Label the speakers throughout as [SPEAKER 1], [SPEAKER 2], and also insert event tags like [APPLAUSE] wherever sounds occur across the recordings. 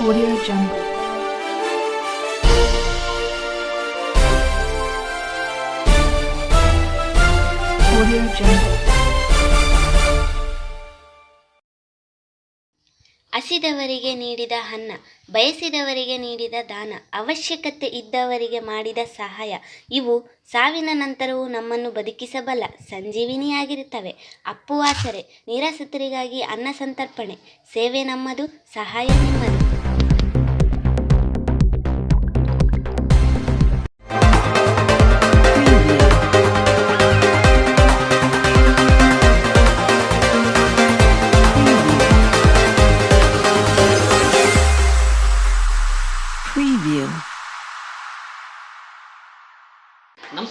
[SPEAKER 1] Audio Jungle. Audio.
[SPEAKER 2] ಹಸಿದವರಿಗೆ ನೀಡಿದ ಅನ್ನ, ಬಯಸಿದವರಿಗೆ ನೀಡಿದ ದಾನ, ಅವಶ್ಯಕತೆ ಇದ್ದವರಿಗೆ ಮಾಡಿದ ಸಹಾಯ, ಇವು ಸಾವಿನ ನಂತರವೂ ನಮ್ಮನ್ನು ಬದುಕಿಸಬಲ್ಲ ಸಂಜೀವಿನಿಯಾಗಿರುತ್ತವೆ ಅಪ್ಪುವಾಸರೆ ನಿರಾಸತರಿಗಾಗಿ ಅನ್ನ ಸಂತರ್ಪಣೆ, ಸೇವೆ ನಮ್ಮದು, ಸಹಾಯ ನಿಮ್ಮದು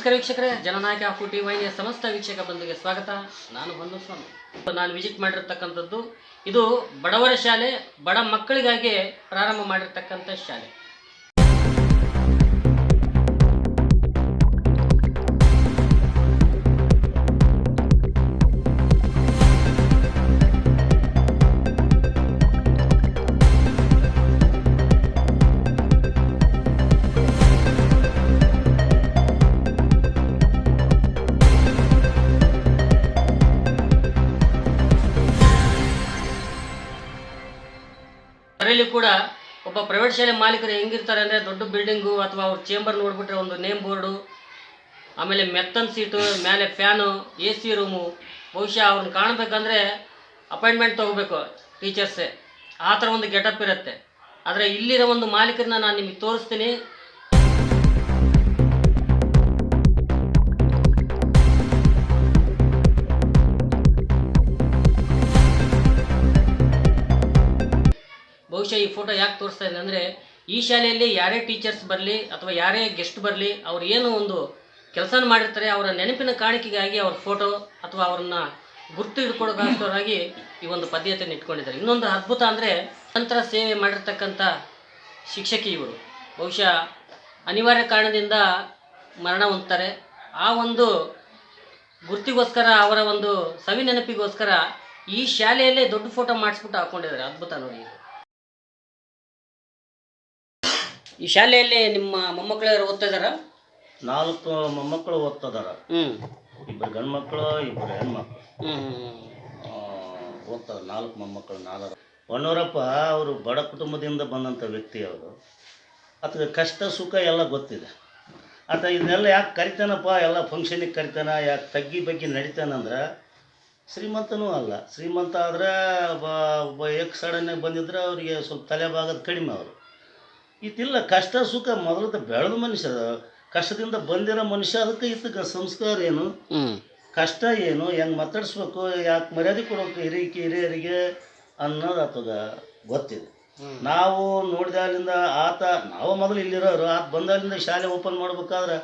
[SPEAKER 3] ನಮಸ್ಕಾರ ವೀಕ್ಷಕರೇ. ಜನನಾಯಕ ಹಾಕು ಟಿ ಸಮಸ್ತ ವೀಕ್ಷಕ ಬಂಧುಗೆ ಸ್ವಾಗತ. ನಾನು ಬಂದು ಸ್ವಾಮಿ ನಾನು ವಿಸಿಟ್ ಮಾಡಿರ್ತಕ್ಕಂಥದ್ದು ಇದು ಬಡವರ ಶಾಲೆ, ಬಡ ಮಕ್ಕಳಿಗಾಗಿ ಪ್ರಾರಂಭ ಮಾಡಿರ್ತಕ್ಕಂಥ ಶಾಲೆ. ಅದರಲ್ಲಿ ಕೂಡ ಒಬ್ಬ ಪ್ರೈವೇಟ್ ಶಾಲೆ ಮಾಲೀಕರು ಹೆಂಗಿರ್ತಾರೆ ಅಂದರೆ ದೊಡ್ಡ ಬಿಲ್ಡಿಂಗು ಅಥವಾ ಅವ್ರ ಚೇಂಬರ್ ನೋಡಿಬಿಟ್ರೆ ಒಂದು ನೇಮ್ ಬೋರ್ಡು, ಆಮೇಲೆ ಮೆತ್ತನ್ ಸೀಟು, ಮೇಲೆ ಫ್ಯಾನು, ಎ ಸಿ ರೂಮು. ಬಹುಶಃ ಅವ್ರನ್ನ ಕಾಣಬೇಕಂದ್ರೆ ಅಪಾಯಿಂಟ್ಮೆಂಟ್ ತೊಗೋಬೇಕು ಟೀಚರ್ಸೇ. ಆ ಥರ ಒಂದು ಗೆಟಪ್ ಇರುತ್ತೆ. ಆದರೆ ಇಲ್ಲಿರೋ ಒಂದು ಮಾಲೀಕರನ್ನ ನಾನು ನಿಮಗೆ ತೋರಿಸ್ತೀನಿ. ಬಹುಶಃ ಈ ಫೋಟೋ ಯಾಕೆ ತೋರಿಸ್ತಾ ಇದೆ ಅಂದರೆ, ಈ ಶಾಲೆಯಲ್ಲಿ ಯಾರೇ ಟೀಚರ್ಸ್ ಬರಲಿ ಅಥವಾ ಯಾರೇ ಗೆಸ್ಟ್ ಬರಲಿ, ಅವ್ರು ಏನು ಒಂದು ಕೆಲಸ ಮಾಡಿರ್ತಾರೆ, ಅವರ ನೆನಪಿನ ಕಾಣಿಕೆಗಾಗಿ ಅವ್ರ ಫೋಟೋ ಅಥವಾ ಅವ್ರನ್ನ ಗುರ್ತು ಹಿಡ್ಕೊಡೋಕ್ಕೋಸ್ಕರವಾಗಿ ಈ ಒಂದು ಪದ್ಧತಿಯನ್ನು ಇಟ್ಕೊಂಡಿದ್ದಾರೆ. ಇನ್ನೊಂದು ಅದ್ಭುತ ಅಂದರೆ ನಂತರ ಸೇವೆ ಮಾಡಿರ್ತಕ್ಕಂಥ ಶಿಕ್ಷಕಿ ಇವರು. ಬಹುಶಃ ಅನಿವಾರ್ಯ ಕಾರಣದಿಂದ ಮರಣ ಹೊಂದ್ತಾರೆ. ಆ ಒಂದು ಗುರ್ತಿಗೋಸ್ಕರ, ಅವರ ಒಂದು ಸವಿ ನೆನಪಿಗೋಸ್ಕರ ಈ ಶಾಲೆಯಲ್ಲೇ ದೊಡ್ಡ ಫೋಟೋ ಮಾಡಿಸ್ಬಿಟ್ಟು ಹಾಕೊಂಡಿದ್ದಾರೆ. ಅದ್ಭುತ ನೋಡಿ ಈ ಶಾಲೆಯಲ್ಲಿ ನಿಮ್ಮ ಮೊಮ್ಮಕ್ಕಳು ಯಾರು ಓದ್ತಾ ಇದ್ದಾರಾ
[SPEAKER 4] ನಾಲ್ಕು ಮೊಮ್ಮಕ್ಕಳು ಓದ್ತದಾರ
[SPEAKER 3] ಹ್ಮ್.
[SPEAKER 4] ಇಬ್ಬರು ಗಂಡು ಮಕ್ಕಳು ಇಬ್ಬರು ಹೆಣ್ಮಕ್ಳು.
[SPEAKER 3] ಹ್ಮ್
[SPEAKER 4] ಆ, ಓದ್ತಾರೆ ನಾಲ್ಕು ಮೊಮ್ಮಕ್ಕಳು ನಾಲ್ಕು ಹೊನ್ನೂರಪ್ಪ ಅವರು ಬಡ ಕುಟುಂಬದಿಂದ ಬಂದಂಥ ವ್ಯಕ್ತಿ ಅವರು. ಆತಗೆ ಕಷ್ಟ ಸುಖ ಎಲ್ಲ ಗೊತ್ತಿದೆ. ಆತ ಇದನ್ನೆಲ್ಲ ಯಾಕೆ ಕರಿತಾನಪ್ಪ? ಎಲ್ಲ ಫಂಕ್ಷನಿಗೆ ಕರಿತಾನ ಯಾಕೆ ತಗ್ಗಿ ಬಗ್ಗೆ ನಡಿತಾನಂದ್ರೆ ಶ್ರೀಮಂತನೂ ಅಲ್ಲ. ಶ್ರೀಮಂತ ಆದರೆ ಒಬ್ಬ ಎಕ್ ಸಡನ್ನಾಗಿ ಬಂದಿದ್ರೆ ಅವರಿಗೆ ಸ್ವಲ್ಪ ತಲೆ ಭಾಗದ ಕಡಿಮೆ ಅವರು. ಇತಿಲ್ಲ ಕಷ್ಟ ಸುಖ ಮೊದಲದ ಬೆಳೆದ ಮನುಷ್ಯ ಕಷ್ಟದಿಂದ ಬಂದಿರೋ ಮನುಷ್ಯ ಅದಕ್ಕೆ ಇತ್ತು ಸಂಸ್ಕಾರ ಏನು? ಕಷ್ಟ ಏನು? ಹೆಂಗೆ ಮಾತಾಡಿಸ್ಬೇಕು? ಯಾಕೆ ಮರ್ಯಾದೆ ಕೊಡಬೇಕು ಹಿರಿಯಕ್ಕೆ ಹಿರಿಯರಿಗೆ ಅನ್ನೋದು ಆತದ ಗೊತ್ತಿದೆ ನಾವು ನೋಡಿದಾಗಲಿಂದ ಆತ ನಾವು ಮೊದಲು ಇಲ್ಲಿರೋರು ಆತ ಬಂದಾಗಲಿಂದ ಶಾಲೆ ಓಪನ್ ಮಾಡ್ಬೇಕಾದ್ರೆ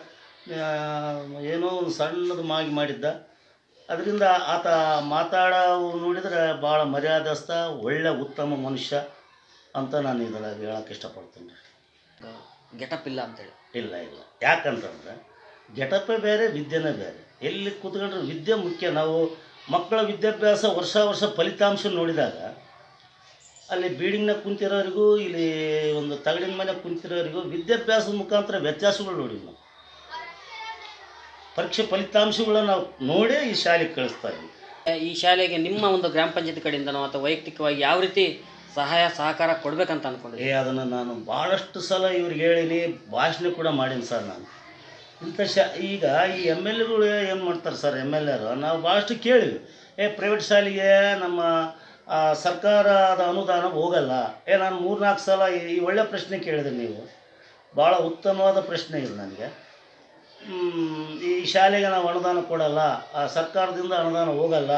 [SPEAKER 4] ಏನೋ ಒಂದು ಸಣ್ಣದು ಮಾಗಿ ಮಾಡಿದ್ದ. ಅದರಿಂದ ಆತ ಮಾತಾಡೋ ನೋಡಿದ್ರೆ ಭಾಳ ಮರ್ಯಾದಸ್ಥ ಒಳ್ಳೆ ಉತ್ತಮ ಮನುಷ್ಯ. ಅಂತ ನಾನು ಇದ್ರಾಗ ಹೇಳಕ್ಕೆ ಇಷ್ಟಪಡ್ತೀನಿ.
[SPEAKER 3] ಗೆಟಪ್ ಇಲ್ಲ ಅಂತೇಳಿ.
[SPEAKER 4] ಇಲ್ಲ ಇಲ್ಲ. ಯಾಕಂತಂದ್ರೆ ಗೆಟಪೇ ಬೇರೆ ವಿದ್ಯೆನೇ ಬೇರೆ. ಎಲ್ಲಿ ಕೂತ್ಕೊಂಡ್ರೆ ವಿದ್ಯೆ ಮುಖ್ಯ. ನಾವು ಮಕ್ಕಳ ವಿದ್ಯಾಭ್ಯಾಸ ವರ್ಷ ವರ್ಷ ಫಲಿತಾಂಶ ನೋಡಿದಾಗ ಅಲ್ಲಿ ಬೀಡಿಂಗ್ನಾಗ ಕುಂತಿರೋರಿಗೂ ಇಲ್ಲಿ ಒಂದು ತಗಡಿನ ಮನೆ ಕುಂತಿರೋರಿಗೂ ವಿದ್ಯಾಭ್ಯಾಸದ ಮುಖಾಂತರ ವ್ಯತ್ಯಾಸಗಳು ನೋಡಿ ನಾವು. ಪರೀಕ್ಷೆ ಫಲಿತಾಂಶಗಳನ್ನ ನಾವು ನೋಡೇ ಈ ಶಾಲೆಗೆ ಕಳಿಸ್ತಾ ಇದ್ವಿ
[SPEAKER 3] ಈ ಶಾಲೆಗೆ ನಿಮ್ಮ ಒಂದು ಗ್ರಾಮ ಪಂಚಾಯತ್ ಕಡೆಯಿಂದನೋ ಅಥವಾ ವೈಯಕ್ತಿಕವಾಗಿ ಯಾವ ರೀತಿ ಸಹಾಯ ಸಹಕಾರ ಕೊಡ್ಬೇಕಂತ ಅನ್ಕೊಂಡೆ
[SPEAKER 4] ಏ, ಅದನ್ನು ನಾನು ಭಾಳಷ್ಟು ಸಲ ಇವ್ರಿಗೆ ಹೇಳಿನಿ, ಭಾಷಣ ಕೂಡ ಮಾಡೀನಿ ಸರ್ ನಾನು. ಇಂಥ ಶಾ, ಈಗ ಈ ಎಂ ಎಲ್ ಎಗಳು ಏನು ಮಾಡ್ತಾರೆ ಸರ್, ಎಂ ಎಲ್ ಎರು? ನಾವು ಭಾಳಷ್ಟು ಕೇಳಿವಿ ಏ ಪ್ರೈವೇಟ್ ಶಾಲೆಗೆ ನಮ್ಮ ಸರ್ಕಾರದ ಅನುದಾನ ಹೋಗಲ್ಲ. ಏ, ನಾನು ಮೂರ್ನಾಲ್ಕು ಸಲ ಈ ಒಳ್ಳೆ ಪ್ರಶ್ನೆ ಕೇಳಿದೆ ನೀವು. ಭಾಳ ಉತ್ತಮವಾದ ಪ್ರಶ್ನೆ ಇದು ನನಗೆ. ಈ ಶಾಲೆಗೆ ನಾವು ಅನುದಾನ ಕೊಡಲ್ಲ ಸರ್ಕಾರದಿಂದ ಅನುದಾನ ಹೋಗಲ್ಲ.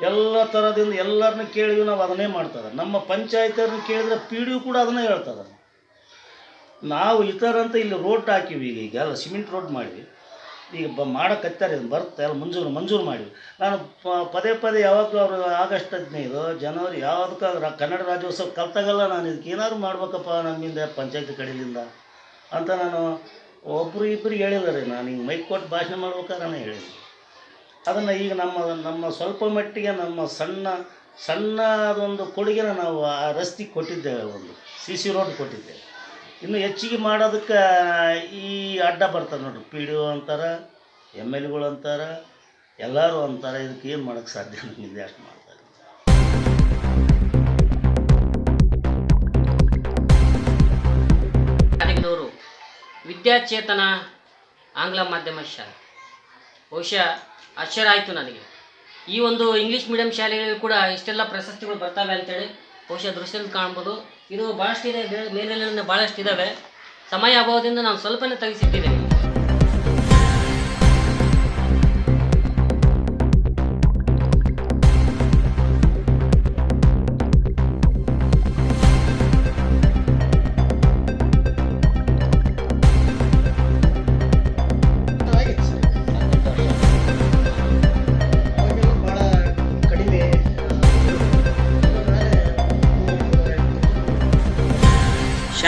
[SPEAKER 4] ಎಲ್ಲ ಥರದಿಂದ ಎಲ್ಲರನ್ನ ಕೇಳಿದ್ವಿ ನಾವು ಅದನ್ನೇ ಮಾಡ್ತದೆ. ನಮ್ಮ ಪಂಚಾಯತಿಯವ್ರನ್ನ ಕೇಳಿದ್ರೆ ಪಿ ಡಿ ಕೂಡ ಅದನ್ನೇ ಹೇಳ್ತದೆ. ನಾವು ಇತರಂತ ಇಲ್ಲಿ ರೋಡ್ ಹಾಕಿವಿ ಈಗ ಎಲ್ಲ ಸಿಮೆಂಟ್ ರೋಡ್ ಮಾಡಿವಿ. ಈಗ ಬ ಮಾಡಕತ್ತಾರೆ ಇದು ಬರುತ್ತೆ ಎಲ್ಲ ಮಂಜೂರು ಮಂಜೂರು ಮಾಡಿವಿ. ನಾನು ಪದೇ ಪದೇ ಯಾವಾಗಲೂ ಅವರು ಆಗಸ್ಟ್ ಹದಿನೈದು, ಜನವರಿ ಯಾವುದಕ್ಕಾಗ ಕನ್ನಡ ರಾಜ್ಯೋತ್ಸವ ಕಲ್ತಾಗಲ್ಲ ನಾನು, ಇದಕ್ಕೆ ಏನಾದ್ರು ಮಾಡ್ಬೇಕಪ್ಪ ನಮ್ಮಿಂದ ಪಂಚಾಯತಿ ಕಡೆಯಿಂದ ಅಂತ ನಾನು ಒಬ್ಬರು ಇಬ್ಬರಿಗೆ ಹೇಳಿದ್ದಾರೆ. ನಾನು ಹಿಂಗೆ ಮೈಕ್ ಕೊಟ್ಟು ಭಾಷಣ ಮಾಡ್ಬೇಕಾದ್ರೆ ನಾನು ಹೇಳಿದ್ದೆ. ಅದನ್ನು ಈಗ ನಮ್ಮ ನಮ್ಮ ಸ್ವಲ್ಪ ಮಟ್ಟಿಗೆ ನಮ್ಮ ಸಣ್ಣ ಸಣ್ಣ ಅದೊಂದು ಕೊಡುಗೆನ ನಾವು ಆ ರಸ್ತೆಗೆ ಕೊಟ್ಟಿದ್ದೇವೆ ಒಂದು ಸಿ ಸಿ ರೋಡ್ ಕೊಟ್ಟಿದ್ದೇವೆ. ಇನ್ನು ಹೆಚ್ಚಿಗೆ ಮಾಡೋದಕ್ಕೆ ಈ ಅಡ್ಡ ಬರ್ತಾರೆ ನೋಡ್ರಿ ಪಿ ಡಿ ಒ ಅಂತಾರೆ ಎಂ ಎಲ್ ಎಗಳು ಅಂತಾರೆ, ಎಲ್ಲರೂ ಅಂತಾರೆ, ಇದಕ್ಕೆ ಏನು ಮಾಡೋಕ್ಕೆ ಸಾಧ್ಯ ನಮ್ಮಿಂದ ಅಷ್ಟು ಮಾಡ್ತಾರೆ
[SPEAKER 3] ಕಾರಿಗನೂರು ವಿದ್ಯಾಚೇತನ ಆಂಗ್ಲ ಮಾಧ್ಯಮ ಶಾಲೆ. ಬಹುಶಃ ಆಶ್ಚರ್ಯ ಆಯಿತು ನನಗೆ. ಈ ಒಂದು ಇಂಗ್ಲೀಷ್ ಮೀಡಿಯಂ ಶಾಲೆಗಳಲ್ಲಿ ಕೂಡ ಇಷ್ಟೆಲ್ಲ ಪ್ರಶಸ್ತಿಗಳು ಬರ್ತವೆ ಅಂತೇಳಿ ಬಹುಶಃ ದೃಶ್ಯದಲ್ಲಿ ಕಾಣ್ಬೋದು. ಇದು ಭಾಳಷ್ಟಿದೆ ಬೇ- ಮೇಲೆ ಭಾಳಷ್ಟು ಇದ್ದಾವೆ ಸಮಯ ಅಭಾವದಿಂದ ನಾನು ಸ್ವಲ್ಪನೇ ತೆಗೆಸಿಟ್ಟಿದ್ದೇನೆ.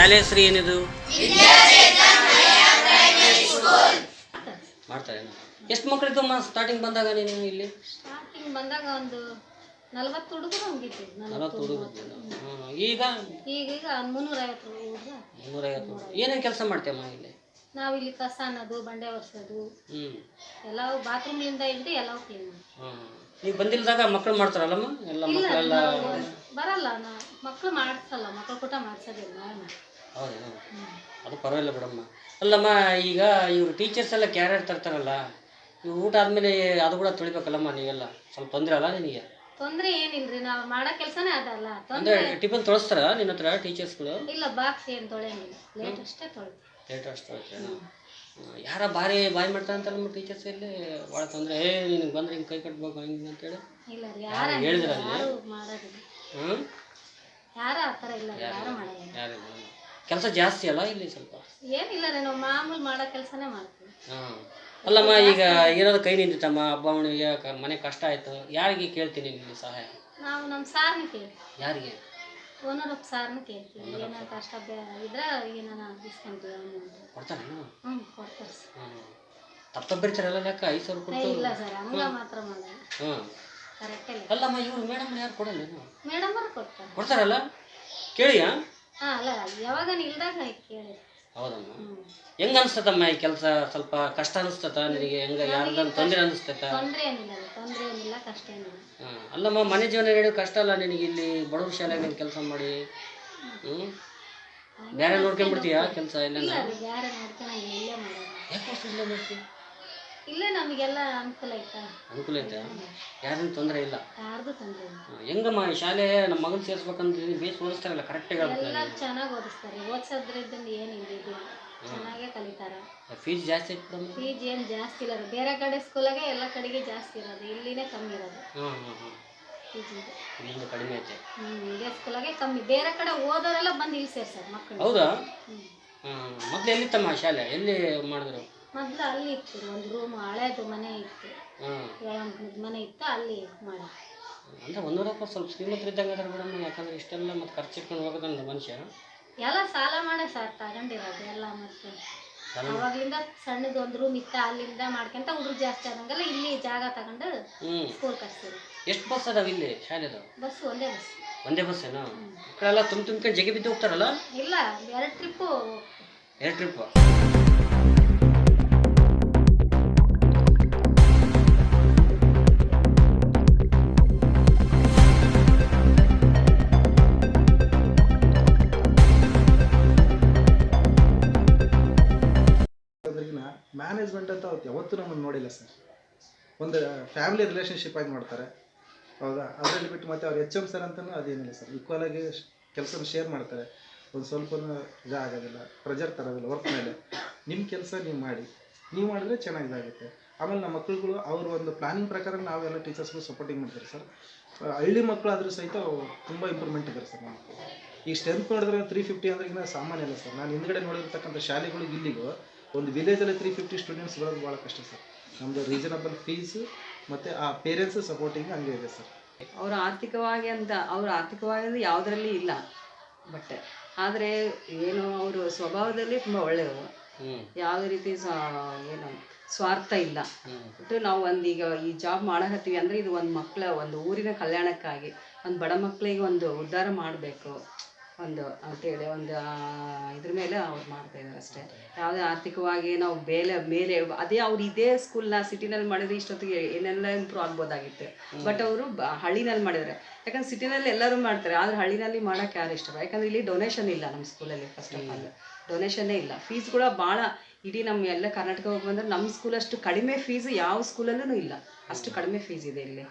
[SPEAKER 3] ಶಾಲೆ ಹೆಸರು ಏನಿದು? ಮಾಡ್ತಾರೆ. ಎಷ್ಟು ಮಕ್ಕಳಿದ್ದಮ್ಮ ಸ್ಟಾರ್ಟಿಂಗ್ ಬಂದಾಗ ನೀನು ಇಲ್ಲಿ?
[SPEAKER 5] ಸ್ಟಾರ್ಟಿಂಗ್ ಬಂದಾಗ ಒಂದು ನಲವತ್ತು ಹುಡುಗರು ಹೋಗಿದ್ದೆ
[SPEAKER 3] ನಲವತ್ತು ಹುಡುಗರು. ಈಗ?
[SPEAKER 5] ಈಗೀಗ ಮುನ್ನೂರೈವತ್ತು ಹುಡುಗ
[SPEAKER 3] ಮುನ್ನೂರೈವತ್ತು ಏನೇನು ಕೆಲಸ ಮಾಡ್ತೇಮ್ಮ ಇಲ್ಲಿ?
[SPEAKER 5] ನಾವು ಇಲ್ಲಿ ಕಸ ಅನ್ನೋದು ಬಂಡೆ ಒರೆಸೋದು. ಎಲ್ಲವು ಬಾತ್ರೂಮ್ಲಿಂದ ಹಿಡಿದು ಎಲ್ಲವೂ ಕ್ಲೀನ್.
[SPEAKER 3] ನೀವು ಬಂದಿಲ್ದಾಗ ಮಕ್ಕಳು ಮಾಡ್ತಾರಲ್ಲಮ್ಮ? ಎಲ್ಲ ಮಕ್ಕಳೆಲ್ಲ
[SPEAKER 5] ಬರಲ್ಲ ನಾ ಮಕ್ಕಳು ಮಾಡಿಸಲ್ಲ ಮಕ್ಕಳು ಕೂಟ ಮಾಡಿಸೋದಿಲ್ಲ.
[SPEAKER 3] ಹೌದು ಅದು ಪರವಾಗಿಲ್ಲ ಬಿಡಮ್ಮ. ಅಲ್ಲಮ್ಮ ಈಗ ಇವರು ಟೀಚರ್ಸ್ ಎಲ್ಲ ಕ್ಯಾರಿಯರ್ ತರ್ತಾರಲ್ಲ ಇವು ಊಟ ಆದಮೇಲೆ ಅದು ಕೂಡ ತೊಳಿಬೇಕಲ್ಲಮ್ಮ ನೀವೆಲ್ಲ? ಸ್ವಲ್ಪ ತೊಂದರೆ ಅಲ್ಲ ನಿನಗೆ?
[SPEAKER 5] ತೊಂದ್ರೆ ಏನಿಲ್ರಿ ನಾವು ಮಾಡೋ ಕೆಲಸನೇ ಅದಲ್ಲ.
[SPEAKER 3] ಅಂದರೆ
[SPEAKER 5] ತೊಂದ್ರೆ
[SPEAKER 3] ಟಿಫನ್ ತೊಳಸ್ತಾರ ನಿನ್ನ ಹತ್ರ ಟೀಚರ್ಸ್ಗಳು
[SPEAKER 5] ಇಲ್ಲ ಬಾಕ್ಸ್ ಏನು ತೊಳೆಯಂಗಿಲ್ಲ. ಲೇಟ್ ಅಷ್ಟೇ ತೊಳಿತೀವಿ
[SPEAKER 3] ಲೇಟ್ ಅಷ್ಟು ತೊಳೆ ಯಾರ ಭಾರಿ ಬಾಯಿ ಮಾಡ್ತಾರೆ ಅಂತ ನಮ್ಮ ಟೀಚರ್ಸ್ ಇಲ್ಲಿ? ಭಾಳ ತೊಂದರೆ. ಏ ನಿನಗೆ ಬಂದ್ರೆ ಹಿಂಗೆ ಕೈ ಕಟ್ಬೇಕು ಹಂಗೆ ಅಂತೇಳಿ
[SPEAKER 5] ಇಲ್ಲ ರೀ ಯಾರು
[SPEAKER 3] ಹೇಳಿದ್ರಲ್ಲಿ?
[SPEAKER 5] ಯಾರು ಮಾಡೋದಿಲ್ಲ.
[SPEAKER 3] ಹ್ಞೂ
[SPEAKER 5] ಯಾರು ಆ ಥರ ಇಲ್ಲ ಯಾರು ಮಾಡೋದಿಲ್ಲ.
[SPEAKER 3] ಯಾರು ಕೆಲಸ ಜಾಸ್ತಿ ಅಲ್ಲ ಇಲ್ಲಿ ಸ್ವಲ್ಪ?
[SPEAKER 5] ಏನಿಲ್ಲ ರೀ ನಾವು ಮಾಮೂಲಿ ಮಾಡೋ ಕೆಲಸನೇ ಮಾಡ್ತೀವಿ.
[SPEAKER 3] ಹಾಂ. ಅಲ್ಲಮ್ಮ ಈಗ ಏನಾದ್ರು ಕೈ ನಿಂತಿತ್ತಮ್ಮ ಹಬ್ಬ ಹುಣ್ಣಿಗೆ ಕ- ಮನೆ ಕಷ್ಟ ಆಯಿತು ಯಾರಿಗೆ ಕೇಳ್ತೀನಿ ಇಲ್ಲಿ ಸಹಾಯ?
[SPEAKER 5] ನಾವು ನಮ್ಮ ಸಾರ್ನ ಕೇಳ್ತೀವಿ.
[SPEAKER 3] ಯಾರಿಗೆ?
[SPEAKER 5] ಓನರ್ ಸಾರ್ನ ಕೇಳ್ತೀವಿ. ಏನೋ ಕಷ್ಟ ಬೇ ಇದ್ರೆ ಏನಾರ ಇಸ್ಕೊಂತೀವಿ ಅಮೌಂಟ್
[SPEAKER 3] ಕೊಡ್ತಾರೆ
[SPEAKER 5] ಹ್ಞೂ ಕೊಡ್ತಾರೆ ಸರ್.
[SPEAKER 3] ಹಾಂ. ತಪ್ಪ ತಪ್ಪಿರ್ತಾರಲ್ಲ ಲೆಕ್ಕ ಐದು ಸಾವಿರ
[SPEAKER 5] ಏ,
[SPEAKER 3] ಕೊಟ್ಟು
[SPEAKER 5] ಇಲ್ಲ ಸರ್ ಹಂಗ ಮಾತ್ರ ಮಾಡಲ್ಲ
[SPEAKER 3] ಹ್ಞೂ
[SPEAKER 5] ಕರೆಕ್ಟ್
[SPEAKER 3] ಅಲ್ಲಮ್ಮ ಇವ್ರು ಮೇಡಮ್ ಯಾರು ಕೊಡಲ್ಲ
[SPEAKER 5] ಮೇಡಮ್ ಅವ್ರು ಕೊಡ್ತಾರೆ.
[SPEAKER 3] ಕೊಡ್ತಾರಲ್ಲ? ಕೇಳಿಯಾ?
[SPEAKER 5] ಹಾಂ ಅಲ್ಲ ಯಾವಾಗ ಇಲ್ದಾಗ ಕೇಳಿ
[SPEAKER 3] ಹೌದಮ್ಮ. ಹೆಂಗ ಅನ್ಸ್ತತಮ್ಮ ಈ ಕೆಲಸ? ಸ್ವಲ್ಪ ಕಷ್ಟ ಅನಿಸ್ತತ ನಿನಗೆ ಹೆಂಗ ಯಾರ್ದನ್ ತೊಂದರೆ ಅನಿಸ್ತತ
[SPEAKER 5] ತೊಂದರೆ ಏನಿಲ್ಲ ತೊಂದರೆ ಏನಿಲ್ಲ ಕಷ್ಟ ಏನಿಲ್ಲ.
[SPEAKER 3] ಹಾ. ಅಲ್ಲಮ್ಮ ಮನೆ ಜೀವನ ಹೇಳೋದು ಕಷ್ಟ ಅಲ್ಲ ನಿನಗೆ ಇಲ್ಲಿ? ಬಡವ್ರ ಶಾಲೆಗೆ ಕೆಲಸ ಮಾಡಿ. ಹ್ಞೂ ಬೇರೆ ನೋಡ್ಕೊಂಡ್ಬಿಡ್ತೀಯಾ ಕೆಲಸ ಇಲ್ಲ
[SPEAKER 5] ಬೇರೆ ನೋಡ್ಕೊಳಂಗಿಲ್ಲ ಇಲ್ಲೇ ಮಾಡೋದು.
[SPEAKER 3] ಯಾಕೆ ಇಲ್ಲ ಮಾಡ್ತೀವಿ
[SPEAKER 5] ಇಲ್ಲೇ ನಮಗೆಲ್ಲ ಅನುಕೂಲ ಐತಾ?
[SPEAKER 3] ಅನುಕೂಲ ಐತೆ? ಯಾರ್ದೂ ತೊಂದರೆ ಇಲ್ಲ.
[SPEAKER 5] ಯಾರ್ದು ತೊಂದರೆ ಇಲ್ಲ.
[SPEAKER 3] ಹೆಂಗಮ್ಮ ಈ ಶಾಲೆ ನಮ್ಮ ಮಗನ ಸೇರ್ಸ್ಬೇಕಂದ್ರೆ ಬೇಸ್ ಓದಿಸ್ತಾರಲ್ಲ ಕರೆಕ್ಟಾಗಿ
[SPEAKER 5] ಎಲ್ಲ ಚೆನ್ನಾಗಿ ಓದಿಸ್ತಾರೆ. ಓದ್ಸೋದ್ರಿಂದ ಏನು ಇದು. ಚೆನ್ನಾಗೇ ಕಲಿತಾರ.
[SPEAKER 3] ಫೀಸ್ ಜಾಸ್ತಿ
[SPEAKER 5] ಫೀಸ್ ಏನು ಜಾಸ್ತಿ ಇಲ್ಲ. ಬೇರೆ ಕಡೆ ಸ್ಕೂಲಾಗೆ ಎಲ್ಲ ಕಡೆಗೆ ಜಾಸ್ತಿ ಇರೋದು. ಇಲ್ಲಿನೇ ಕಮ್ಮಿ ಇರೋದು. ಫೀಸ್
[SPEAKER 3] ಕಡಿಮೆ ಐತೆ.
[SPEAKER 5] ಇದೇ ಸ್ಕೂಲಾಗೆ ಕಮ್ಮಿ. ಬೇರೆ ಕಡೆ ಓದೋರೆಲ್ಲ ಬಂದು ಇಲ್ಲಿ ಸೇರ್ಸೋದು ಮಕ್ಕಳು.
[SPEAKER 3] ಹೌದಾ? ಮೊದಲು ಎಲ್ಲಿತ್ತಮ್ಮ ಶಾಲೆ? ಎಲ್ಲಿ ಮಾಡಿದ್ರು?
[SPEAKER 5] ಮೊದಲು ಅಲ್ಲಿ ಇತ್ತು ಒಂದು ರೂಮ್ ಹಳೇದು ಮನೆ ಇತ್ತು. ಮನೆ ಇತ್ತು ಅಲ್ಲಿ ಮಾಡ
[SPEAKER 3] ಅಂದ್ರೆ ಒಂದೂರಪ್ಪ ಸ್ವಲ್ಪ ಶ್ರೀಮಂತರು ಇದ್ದಂಗೆ ಅದಾರ ಮೇಡಮ್ ಯಾಕಂದ್ರೆ ಇಷ್ಟೆಲ್ಲ ಮತ್ತೆ ಖರ್ಚು ಇಟ್ಕೊಂಡು ಹೋಗೋದಂದ್ರೆ ಮನುಷ್ಯ.
[SPEAKER 5] ಎಲ್ಲ ಸಾಲ ಮಾಡೇ ಸರ್ ತಗೊಂಡಿರೋದು ಎಲ್ಲ ಮತ್ತೆ. ಅವಾಗ್ಲಿಂದ ಸಣ್ಣದು ಒಂದು ರೂಮ್ ಇತ್ತ ಅಲ್ಲಿಂದ ಮಾಡ್ಕೊಂತ ಹುಡುಗ್ರು ಜಾಸ್ತಿ ಆದಂಗಲ್ಲ ಇಲ್ಲಿ ಜಾಗ ತಗೊಂಡು ಸ್ಕೂಲ್ ಕಟ್ಸಿದ್ರು.
[SPEAKER 3] ಎಷ್ಟು ಬಸ್ ಅದಾವ ಇಲ್ಲಿ ಶಾಲೆದು?
[SPEAKER 5] ಬಸ್ ಒಂದೇ ಬಸ್
[SPEAKER 3] ಒಂದೇ ಬಸ್ ಏನೋ? ಮಕ್ಕಳೆಲ್ಲ ತುಂಬ ತುಂಬ್ಕೊಂಡು ಜಗಿ ಬಿದ್ದು ಹೋಗ್ತಾರಲ್ಲ?
[SPEAKER 5] ಇಲ್ಲ ಎರಡು ಟ್ರಿಪ್ಪು
[SPEAKER 3] ಎರಡು ಟ್ರಿಪ್
[SPEAKER 6] ಅವತ್ತು ಯಾವತ್ತೂ ನಮ್ಮನ್ನು ನೋಡಿಲ್ಲ ಸರ್. ಒಂದು ಫ್ಯಾಮಿಲಿ ರಿಲೇಷನ್ಶಿಪ್ ಆಗಿ ಮಾಡ್ತಾರೆ ಹೌದಾ? ಅದರಲ್ಲಿ ಬಿಟ್ಟು ಮತ್ತೆ ಅವ್ರು ಎಚ್ ಎಂ ಸರ್ ಅಂತಲೂ ಅದೇನಿಲ್ಲ ಸರ್. ಈಕ್ವಲ್ ಆಗಿ ಕೆಲಸನ ಶೇರ್ ಮಾಡ್ತಾರೆ. ಒಂದು ಸ್ವಲ್ಪ ಇದಾಗೋದಿಲ್ಲ ಪ್ರೆಜರ್ ತರೋದಿಲ್ಲ ವರ್ಕ್ ಮೇಲೆ. ನಿಮ್ಮ ಕೆಲಸ ನೀವು ಮಾಡಿ. ನೀವು ಮಾಡಿದ್ರೆ ಚೆನ್ನಾಗಿದಾಗುತ್ತೆ. ಆಮೇಲೆ ನಮ್ಮ ಮಕ್ಕಳುಗಳು ಅವ್ರ ಒಂದು ಪ್ಲಾನಿಂಗ್ ಪ್ರಕಾರ ನಾವೆಲ್ಲ ಟೀಚರ್ಸ್ಗಳು ಸಪೋರ್ಟಿಂಗ್ ಮಾಡ್ತಾರೆ ಸರ್. ಹಳ್ಳಿ ಮಕ್ಕಳು ಆದರೂ ಸಹಿತ ತುಂಬ ಇಂಪ್ರೂವ್ಮೆಂಟ್ ಇದ್ದಾರೆ ಸರ್ ನಮ್ಮ ಮಕ್ಕಳು ಈ ಸ್ಟ್ರೆಂತ್ ನೋಡಿದ್ರೆ ತ್ರೀ ಫಿಫ್ಟಿ ಅಂದ್ರೆ ಸಾಮಾನ್ಯ ಇಲ್ಲ ಸರ್. ನಾನು ಹಿಂದ್ಗಡೆ ನೋಡಿರ್ತಕ್ಕಂಥ ಶಾಲೆಗಳು ಇಲ್ಲಿಗೂ ಒಂದು ವಿಲೇಜಲ್ಲಿ ತ್ರೀ ಫಿಫ್ಟಿ ಸ್ಟೂಡೆಂಟ್ಸ್ ಬರೋದು ಭಾಳ ಕಷ್ಟ ಸರ್. ನಮ್ಮದು ರೀಸನಬಲ್ ಫೀಸು ಮತ್ತು ಆ ಪೇರೆಂಟ್ಸ್ ಸಪೋರ್ಟಿಂಗ್ ಹಂಗೆ ಇದೆ ಸರ್.
[SPEAKER 7] ಅವರ ಆರ್ಥಿಕವಾಗಿ ಅಂತ ಅವ್ರ ಆರ್ಥಿಕವಾಗಿ ಯಾವುದರಲ್ಲಿ ಇಲ್ಲ ಬಟ್ ಆದರೆ ಏನು ಅವರು ಸ್ವಭಾವದಲ್ಲಿ ತುಂಬ ಒಳ್ಳೆಯವರು ಯಾವುದೇ ರೀತಿ ಸ- ಏನು ಸ್ವಾರ್ಥ ಇಲ್ಲ. ಬಿಟ್ಟು ನಾವು ಒಂದು ಈಗ ಈ ಜಾಬ್ ಮಾಡಕತ್ತೀವಿ ಅಂದರೆ ಇದು ಒಂದು ಮಕ್ಕಳ ಒಂದು ಊರಿನ ಕಲ್ಯಾಣಕ್ಕಾಗಿ ಒಂದು ಬಡ ಮಕ್ಕಳಿಗೆ ಒಂದು ಉದ್ಧಾರ ಮಾಡಬೇಕು. ಒಂದು ಅಂತೇಳಿ ಒಂದು ಇದ್ರ ಮೇಲೆ ಅವ್ರು ಮಾಡ್ತಾ ಇದ್ದಾರೆ ಅಷ್ಟೇ. ಯಾವುದೇ ಆರ್ಥಿಕವಾಗಿ ನಾವು ಬೇಲೆ ಮೇಲೆ ಅದೇ ಅವ್ರು ಇದೇ ಸ್ಕೂಲ್ನ ಸಿಟಿನಲ್ಲಿ ಮಾಡಿದ್ರೆ ಇಷ್ಟೊತ್ತಿಗೆ ಏನೆಲ್ಲ ಇಂಪ್ರೂವ್ ಆಗ್ಬೋದಾಗಿತ್ತು. ಬಟ್ ಅವರು ಹಳ್ಳಿನಲ್ಲಿ ಮಾಡಿದರೆ. ಯಾಕಂದ್ರೆ ಸಿಟಿನಲ್ಲಿ ಎಲ್ಲರೂ ಮಾಡ್ತಾರೆ ಆದರೆ ಹಳ್ಳಿನಲ್ಲಿ ಮಾಡೋಕ್ಕೆ ಯಾರು ಇಷ್ಟ ಯಾಕಂದ್ರೆ ಇಲ್ಲಿ ಡೊನೇಷನ್ ಇಲ್ಲ ನಮ್ಮ ಸ್ಕೂಲಲ್ಲಿ ಫಸ್ಟ್ ಆಫ್ ಆಲ್ ಡೊನೇಷನ್ನೇ ಇಲ್ಲ. ಫೀಸ್ ಕೂಡ ಭಾಳ ಇಡೀ ನಮ್ಮ ಎಲ್ಲ ಕರ್ನಾಟಕ ಹೋಗಿ ಬಂದ್ರೆ ನಮ್ಮ ಸ್ಕೂಲ್ ಅಷ್ಟು ಕಡಿಮೆ ಫೀಸ್ ಯಾವ ಸ್ಕೂಲಲ್ಲೂ ಇಲ್ಲ. ಅಷ್ಟು ಕಡಿಮೆ ಫೀಸ್ ಇದೆ ಇಲ್ಲಿ.